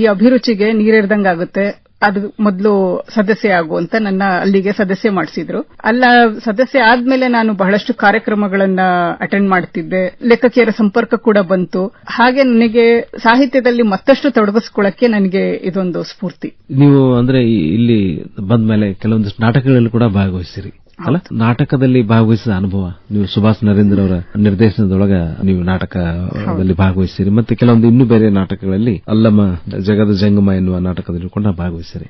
ಈ ಅಭಿರುಚಿಗೆ ನೀರೆರ್ದಂಗಾಗುತ್ತೆ ಅದು ಮೊದಲು ಸದಸ್ಯ ಆಗುವಂತ ನನ್ನ ಅಲ್ಲಿಗೆ ಸದಸ್ಯ ಮಾಡಿಸಿದ್ರು. ಅಲ್ಲ, ಸದಸ್ಯ ಆದ್ಮೇಲೆ ನಾನು ಬಹಳಷ್ಟು ಕಾರ್ಯಕ್ರಮಗಳನ್ನ ಅಟೆಂಡ್ ಮಾಡ್ತಿದ್ದೆ. ಲೇಖಕಿಯರ ಸಂಪರ್ಕ ಕೂಡ ಬಂತು. ಹಾಗೆ ನನಗೆ ಸಾಹಿತ್ಯದಲ್ಲಿ ಮತ್ತಷ್ಟು ತೊಡಗಿಸಿಕೊಳ್ಳಕ್ಕೆ ನನಗೆ ಇದೊಂದು ಸ್ಫೂರ್ತಿ. ನೀವು ಅಂದ್ರೆ ಇಲ್ಲಿ ಬಂದ ಮೇಲೆ ಕೆಲವೊಂದಿಷ್ಟು ನಾಟಕಗಳಲ್ಲಿ ಕೂಡ ಭಾಗವಹಿಸಿರಿ. ಅಲ್ಲ ನಾಟಕದಲ್ಲಿ ಭಾಗವಹಿಸಿದ ಅನುಭವ. ನೀವು ಸುಭಾಷ್ ನರೇಂದ್ರ ಅವರ ನಿರ್ದೇಶನದೊಳಗ ನೀವು ನಾಟಕದಲ್ಲಿ ಭಾಗವಹಿಸಿರಿ ಮತ್ತೆ ಕೆಲವೊಂದು ಇನ್ನೂ ಬೇರೆ ನಾಟಕಗಳಲ್ಲಿ ಅಲ್ಲಮ್ಮ ಜಗದ ಜಂಗಮ ಎನ್ನುವ ನಾಟಕದಲ್ಲಿ ಕೂಡ ಭಾಗವಹಿಸಿರಿ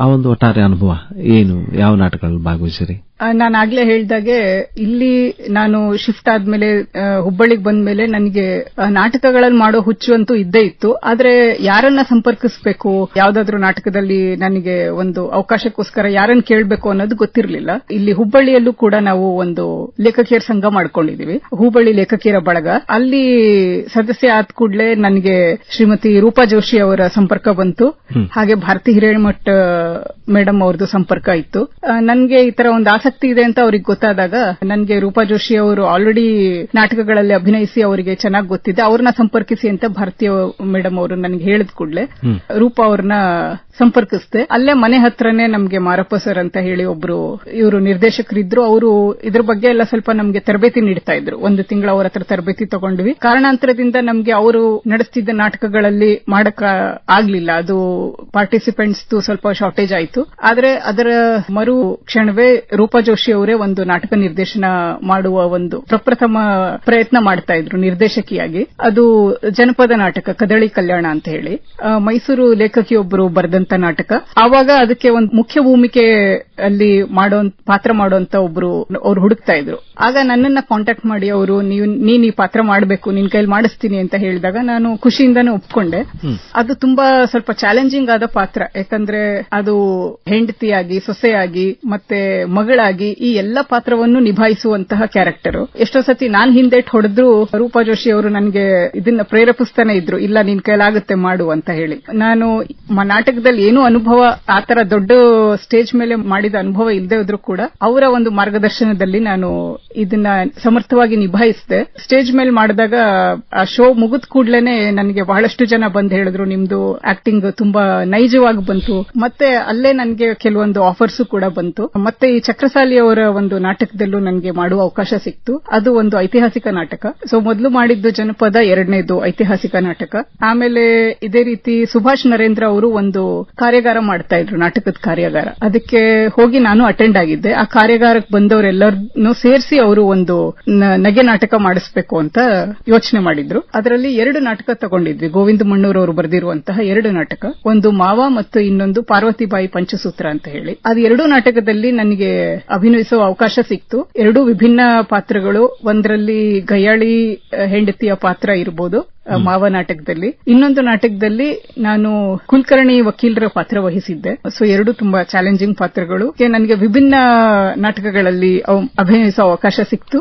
ಆ ಒಂದು ಒಟ್ಟಾರೆ ಅನುಭವ. ಏನು ಯಾವ ನಾಟಕಗಳಲ್ಲಿ ಭಾಗವಹಿಸಿರಿ? ನಾನು ಆಗ್ಲೇ ಹೇಳಿದಾಗೆ ಇಲ್ಲಿ ನಾನು ಶಿಫ್ಟ್ ಆದ್ಮೇಲೆ ಹುಬ್ಬಳ್ಳಿಗೆ ಬಂದ್ಮೇಲೆ ನನಗೆ ನಾಟಕಗಳಲ್ಲಿ ಮಾಡೋ ಹುಚ್ಚು ಅಂತೂ ಇದ್ದೇ ಇತ್ತು. ಆದ್ರೆ ಯಾರನ್ನ ಸಂಪರ್ಕಿಸಬೇಕು? ಯಾವ್ದಾದ್ರು ನಾಟಕದಲ್ಲಿ ನನಗೆ ಒಂದು ಅವಕಾಶಕ್ಕೋಸ್ಕರ ಯಾರನ್ನ ಕೇಳಬೇಕು ಅನ್ನೋದು ಗೊತ್ತಿರಲಿಲ್ಲ. ಇಲ್ಲಿ ಹುಬ್ಬಳ್ಳಿಯಲ್ಲೂ ಕೂಡ ನಾವು ಒಂದು ಲೇಖಕಿಯರ ಸಂಘ ಮಾಡ್ಕೊಂಡಿದೀವಿ. ಹುಬ್ಬಳ್ಳಿ ಲೇಖಕಿಯರ ಬಳಗ. ಅಲ್ಲಿ ಸದಸ್ಯ ಆದ ಕೂಡಲೇ ನನಗೆ ಶ್ರೀಮತಿ ರೂಪಾ ಜೋಶಿ ಅವರ ಸಂಪರ್ಕ ಬಂತು. ಹಾಗೆ ಭಾರತಿ ಹಿರೇಮಠ್ ಮೇಡಮ್ ಅವ್ರದ್ದು ಸಂಪರ್ಕ ಇತ್ತು. ನನಗೆ ಈ ತರ ಒಂದು ಆಸಕ್ತಿ ಇದೆ ಅಂತ ಅವ್ರಿಗೆ ಗೊತ್ತಾದಾಗ ನನಗೆ ರೂಪಾ ಜೋಶಿ ಅವರು ಆಲ್ರೆಡಿ ನಾಟಕಗಳಲ್ಲಿ ಅಭಿನಯಿಸಿ ಅವರಿಗೆ ಚೆನ್ನಾಗಿ ಗೊತ್ತಿದೆ. ಅವ್ರನ್ನ ಸಂಪರ್ಕಿಸಿ ಅಂತ ಭಾರತೀಯ ಮೇಡಮ್ ಅವರು ನನಗೆ ಹೇಳಿದ ಕೂಡಲೇ ರೂಪಾ ಅವ್ರನ್ನ ಸಂಪರ್ಕಿಸಿದೆ. ಅಲ್ಲೇ ಮನೆ ಹತ್ರನೇ ನಮ್ಗೆ ಮಾರಪ್ಪ ಸರ್ ಅಂತ ಹೇಳಿ ಒಬ್ರು ಇವರು ನಿರ್ದೇಶಕರಿದ್ರು. ಅವರು ಇದ್ರ ಬಗ್ಗೆ ಎಲ್ಲ ಸ್ವಲ್ಪ ನಮ್ಗೆ ತರಬೇತಿ ನೀಡ್ತಾ ಇದ್ರು. ಒಂದು ತಿಂಗಳ ಅವರ ಹತ್ರ ತರಬೇತಿ ತಗೊಂಡ್ವಿ. ಕಾರಣಾಂತರದಿಂದ ನಮ್ಗೆ ಅವರು ನಡೆಸ್ತಿದ್ದ ನಾಟಕಗಳಲ್ಲಿ ಮಾಡಕ್ ಆಗ್ಲಿಲ್ಲ. ಅದು ಪಾರ್ಟಿಸಿಪೆಂಟ್ಸ್ ಸ್ವಲ್ಪ ಶಾರ್ಟೇಜ್ ಆಯಿತು. ಆದರೆ ಅದರ ಮರು ಕ್ಷಣವೇ ರೂಪಾ ಜೋಶಿ ಅವರೇ ಒಂದು ನಾಟಕ ನಿರ್ದೇಶನ ಮಾಡುವ ಒಂದು ಪ್ರಪ್ರಥಮ ಪ್ರಯತ್ನ ಮಾಡ್ತಾ ಇದ್ರು ನಿರ್ದೇಶಕಿಯಾಗಿ. ಅದು ಜನಪದ ನಾಟಕ ಕದಳಿ ಕಲ್ಯಾಣ ಅಂತ ಹೇಳಿ. ಮೈಸೂರು ಲೇಖಕಿಯೊಬ್ಬರು ಬರೆದಂತ ನಾಟಕ. ಆವಾಗ ಅದಕ್ಕೆ ಒಂದು ಮುಖ್ಯ ಭೂಮಿಕೆ ಅಲ್ಲಿ ಮಾಡೋ ಪಾತ್ರ ಮಾಡುವಂತ ಒಬ್ರು ಅವ್ರು ಹುಡುಕ್ತಾ ಇದ್ರು. ಆಗ ನನ್ನನ್ನ ಕಾಂಟ್ಯಾಕ್ಟ್ ಮಾಡಿ ಅವರು ನೀವು ನೀನ್ ಈ ಪಾತ್ರ ಮಾಡಬೇಕು ನಿನ್ ಕೈಲಿ ಮಾಡಿಸ್ತೀನಿ ಅಂತ ಹೇಳಿದಾಗ ನಾನು ಖುಷಿಯಿಂದಾನೇ ಒಪ್ಕೊಂಡೆ. ಅದು ತುಂಬಾ ಸ್ವಲ್ಪ ಚಾಲೆಂಜಿಂಗ್ ಆದ ಪಾತ್ರ. ಯಾಕಂದ್ರೆ ಅದು ಹೆಂಡತಿಯಾಗಿ, ಸೊಸೆಯಾಗಿ, ಮತ್ತೆ ಮಗಳಾಗಿ ಈ ಎಲ್ಲ ಪಾತ್ರವನ್ನು ನಿಭಾಯಿಸುವಂತಹ ಕ್ಯಾರೆಕ್ಟರ್. ಎಷ್ಟೋ ಸತಿ ನಾನ್ ಹಿಂದೆ ಹೊಡೆದ್ರು ರೂಪಾ ಜೋಶಿ ಅವರು ನನಗೆ ಇದನ್ನ ಪ್ರೇರೇಪಿಸ್ತಾನೆ ಇದ್ರು, ಇಲ್ಲ ನಿನ್ ಕೈಲಾಗುತ್ತೆ ಮಾಡು ಅಂತ ಹೇಳಿ. ನಾನು ನಾಟಕದಲ್ಲಿ ಏನು ಅನುಭವ ಆತರ ದೊಡ್ಡ ಸ್ಟೇಜ್ ಮೇಲೆ ಮಾಡಿದ ಅನುಭವ ಇಲ್ಲದೆ ಇದ್ರು ಕೂಡ ಅವರ ಒಂದು ಮಾರ್ಗದರ್ಶನದಲ್ಲಿ ನಾನು ಇದನ್ನ ಸಮರ್ಥವಾಗಿ ನಿಭಾಯಿಸಿದೆ. ಸ್ಟೇಜ್ ಮೇಲೆ ಮಾಡಿದಾಗ ಆ ಶೋ ಮುಗಿದ ಕೂಡ್ಲೇನೆ ನನಗೆ ಬಹಳಷ್ಟು ಜನ ಬಂದ್ ಹೇಳಿದ್ರು, ನಿಮ್ದು ಆಕ್ಟಿಂಗ್ ತುಂಬಾ ನೈಜವಾಗಿ ಬಂತು. ಮತ್ತೆ ಅಲ್ಲೇ ನನಗೆ ಕೆಲವೊಂದು ಆಫರ್ಸ್ ಕೂಡ ಬಂತು. ಮತ್ತೆ ಈ ಚಕ್ರಸಾಲಿ ಅವರ ಒಂದು ನಾಟಕದಲ್ಲೂ ನನಗೆ ಮಾಡುವ ಅವಕಾಶ ಸಿಕ್ತು. ಅದು ಒಂದು ಐತಿಹಾಸಿಕ ನಾಟಕ. ಸೊ ಮೊದಲು ಮಾಡಿದ್ದು ಜನಪದ ಎರಡನೇದು ಐತಿಹಾಸಿಕ ನಾಟಕ. ಆಮೇಲೆ ಇದೇ ರೀತಿ ಸುಭಾಷ್ ನರೇಂದ್ರ ಅವರು ಒಂದು ಕಾರ್ಯಾಗಾರ ಮಾಡ್ತಾ ಇದ್ರು, ನಾಟಕದ ಕಾರ್ಯಾಗಾರ. ಅದಕ್ಕೆ ಹೋಗಿ ನಾನು ಅಟೆಂಡ್ ಆಗಿದ್ದೆ. ಆ ಕಾರ್ಯಾಗಾರಕ್ಕೆ ಬಂದವರೆಲ್ಲರನ್ನು ಸೇರಿಸಿ ಅವರು ಒಂದು ನಗೆ ನಾಟಕ ಮಾಡಿಸ್ಬೇಕು ಅಂತ ಯೋಚನೆ ಮಾಡಿದ್ರು. ಅದರಲ್ಲಿ ಎರಡು ನಾಟಕ ತಗೊಂಡಿದ್ವಿ. ಗೋವಿಂದ ಮಣ್ಣೂರ್ ಅವರು ಬರೆದಿರುವಂತಹ ಎರಡು ನಾಟಕ. ಒಂದು ಮಾವ ಮತ್ತು ಇನ್ನೊಂದು ಪಾರ್ವತಿಬಾಯಿ ಪಂಚಸೂತ್ರ ಅಂತ ಹೇಳಿ. ಅದು ಎರಡೂ ನಾಟಕದಲ್ಲಿ ನನಗೆ ಅಭಿನಯಿಸುವ ಅವಕಾಶ ಸಿಕ್ತು. ಎರಡೂ ವಿಭಿನ್ನ ಪಾತ್ರಗಳು, ಒಂದರಲ್ಲಿ ಗಯಾಳಿ ಹೆಂಡತಿಯ ಪಾತ್ರ ಇರಬಹುದು ಮಾವ ನಾಟಕದಲ್ಲಿ. ಇನ್ನೊಂದು ನಾಟಕದಲ್ಲಿ ನಾನು ಕುಲ್ಕರ್ಣಿ ವಕೀಲರ ಪಾತ್ರ ವಹಿಸಿದ್ದೆ. ಸೊ ಎರಡು ತುಂಬಾ ಚಾಲೆಂಜಿಂಗ್ ಪಾತ್ರಗಳು. ನನಗೆ ವಿಭಿನ್ನ ನಾಟಕಗಳಲ್ಲಿ ಅವ್- ಅಭಿನಯಿಸುವ ಅವಕಾಶ ಸಿಕ್ತು.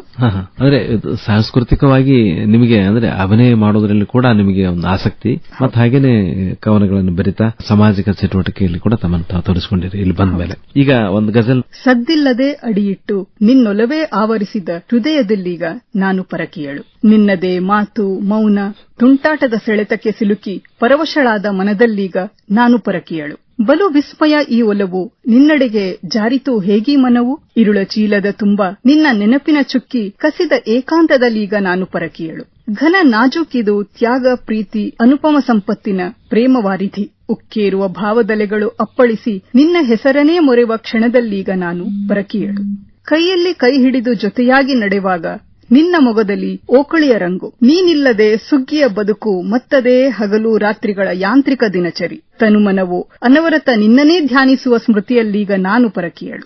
ಅಂದ್ರೆ ಇದು ಸಾಂಸ್ಕೃತಿಕವಾಗಿ ನಿಮಗೆ ಅಂದ್ರೆ ಅಭಿನಯ ಮಾಡೋದ್ರಲ್ಲಿ ಕೂಡ ನಿಮಗೆ ಒಂದು ಆಸಕ್ತಿ ಮತ್ತು ಹಾಗೇನೆ ಕವನಗಳನ್ನು ಬರಿತಾ ಸಾಮಾಜಿಕ ಚಟುವಟಿಕೆಯಲ್ಲಿ ಕೂಡ ತಮ್ಮನ್ನು ತೋರಿಸಿಕೊಂಡಿರಿ ಇಲ್ಲಿ ಬಂದ ಮೇಲೆ. ಈಗ ಒಂದು ಗಜಲ್. ಸದ್ದಿಲ್ಲದೆ ಅಡಿಯಿಟ್ಟು ನಿನ್ನೊಲವೇ ಆವರಿಸಿದ ಹೃದಯದಲ್ಲೀಗ ನಾನು ಪರಕೀಯಳು. ನಿನ್ನದೇ ಮಾತು, ಮೌನ, ತುಂಟಾಟದ ಸೆಳೆತಕ್ಕೆ ಸಿಲುಕಿ ಪರವಶಳಾದ ಮನದಲ್ಲೀಗ ನಾನು ಪರಕೀಯಳು. ಬಲು ವಿಸ್ಮಯ ಈ ಒಲವು ನಿನ್ನಡೆಗೆ ಜಾರಿತು ಹೇಗೀ ಮನವು? ಇರುಳ ಚೀಲದ ತುಂಬ ನಿನ್ನ ನೆನಪಿನ ಚುಕ್ಕಿ ಕಸಿದ ಏಕಾಂತದಲ್ಲೀಗ ನಾನು ಪರಕೀಯಳು. ಘನ ನಾಜೂಕಿದು ತ್ಯಾಗ, ಪ್ರೀತಿ, ಅನುಪಮ ಸಂಪತ್ತಿನ ಪ್ರೇಮವಾರಿಧಿ. ಉಕ್ಕೇರುವ ಭಾವದಲೆಗಳು ಅಪ್ಪಳಿಸಿ ನಿನ್ನ ಹೆಸರನೇ ಮೊರೆವ ಕ್ಷಣದಲ್ಲೀಗ ನಾನು ಪರಕಿಯಳು. ಕೈಯಲ್ಲಿ ಕೈ ಹಿಡಿದು ಜೊತೆಯಾಗಿ ನಡೆವಾಗ ನಿನ್ನ ಮೊಗದಲ್ಲಿ ಓಕಳಿಯ ರಂಗು. ನೀನಿಲ್ಲದೆ ಸುಗ್ಗಿಯ ಬದುಕು ಮತ್ತದೇ ಹಗಲು ರಾತ್ರಿಗಳ ಯಾಂತ್ರಿಕ ದಿನಚರಿ. ತನುಮನವು ಅನವರತ ನಿನ್ನನೇ ಧ್ಯಾನಿಸುವ ಸ್ಮೃತಿಯಲ್ಲೀಗ ನಾನು ಪರಕಿಯಳು.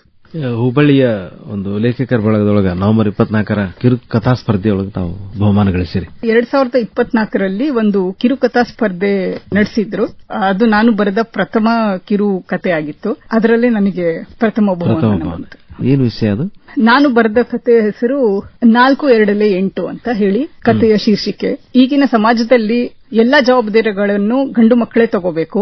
ಹುಬ್ಬಳ್ಳಿಯ ಒಂದು ಲೇಖಕರ ಬಳಗದೊಳಗ ನವೆಂಬರ್ ಇಪ್ಪತ್ನಾಲ್ಕರ ಕಿರು ಕಥಾ ಸ್ಪರ್ಧೆಯೊಳಗೆ ತಾವು ಬಹುಮಾನ ಗಳಿಸಿರಿ ಎರಡ್ ಸಾವಿರದ ಇಪ್ಪತ್ನಾಲ್ಕರಲ್ಲಿ ಒಂದು ಕಿರುಕಥಾ ಸ್ಪರ್ಧೆ ನಡೆಸಿದ್ರು. ಅದು ನಾನು ಬರೆದ ಪ್ರಥಮ ಕಿರು ಕಥೆ ಆಗಿತ್ತು ಅದರಲ್ಲಿ ನನಗೆ ಪ್ರಥಮ ಬಹುಮಾನ. ಏನು ವಿಷಯ ಅದು? ನಾನು ಬರೆದ ಕಥೆಯ ಹೆಸರು ನಾಲ್ಕು ಎರಡಲೆ ಎಂಟು ಅಂತ ಹೇಳಿ ಕಥೆಯ ಶೀರ್ಷಿಕೆ. ಈಗಿನ ಸಮಾಜದಲ್ಲಿ ಎಲ್ಲಾ ಜವಾಬ್ದಾರಿಗಳನ್ನು ಗಂಡು ಮಕ್ಕಳೇ ತಗೋಬೇಕು.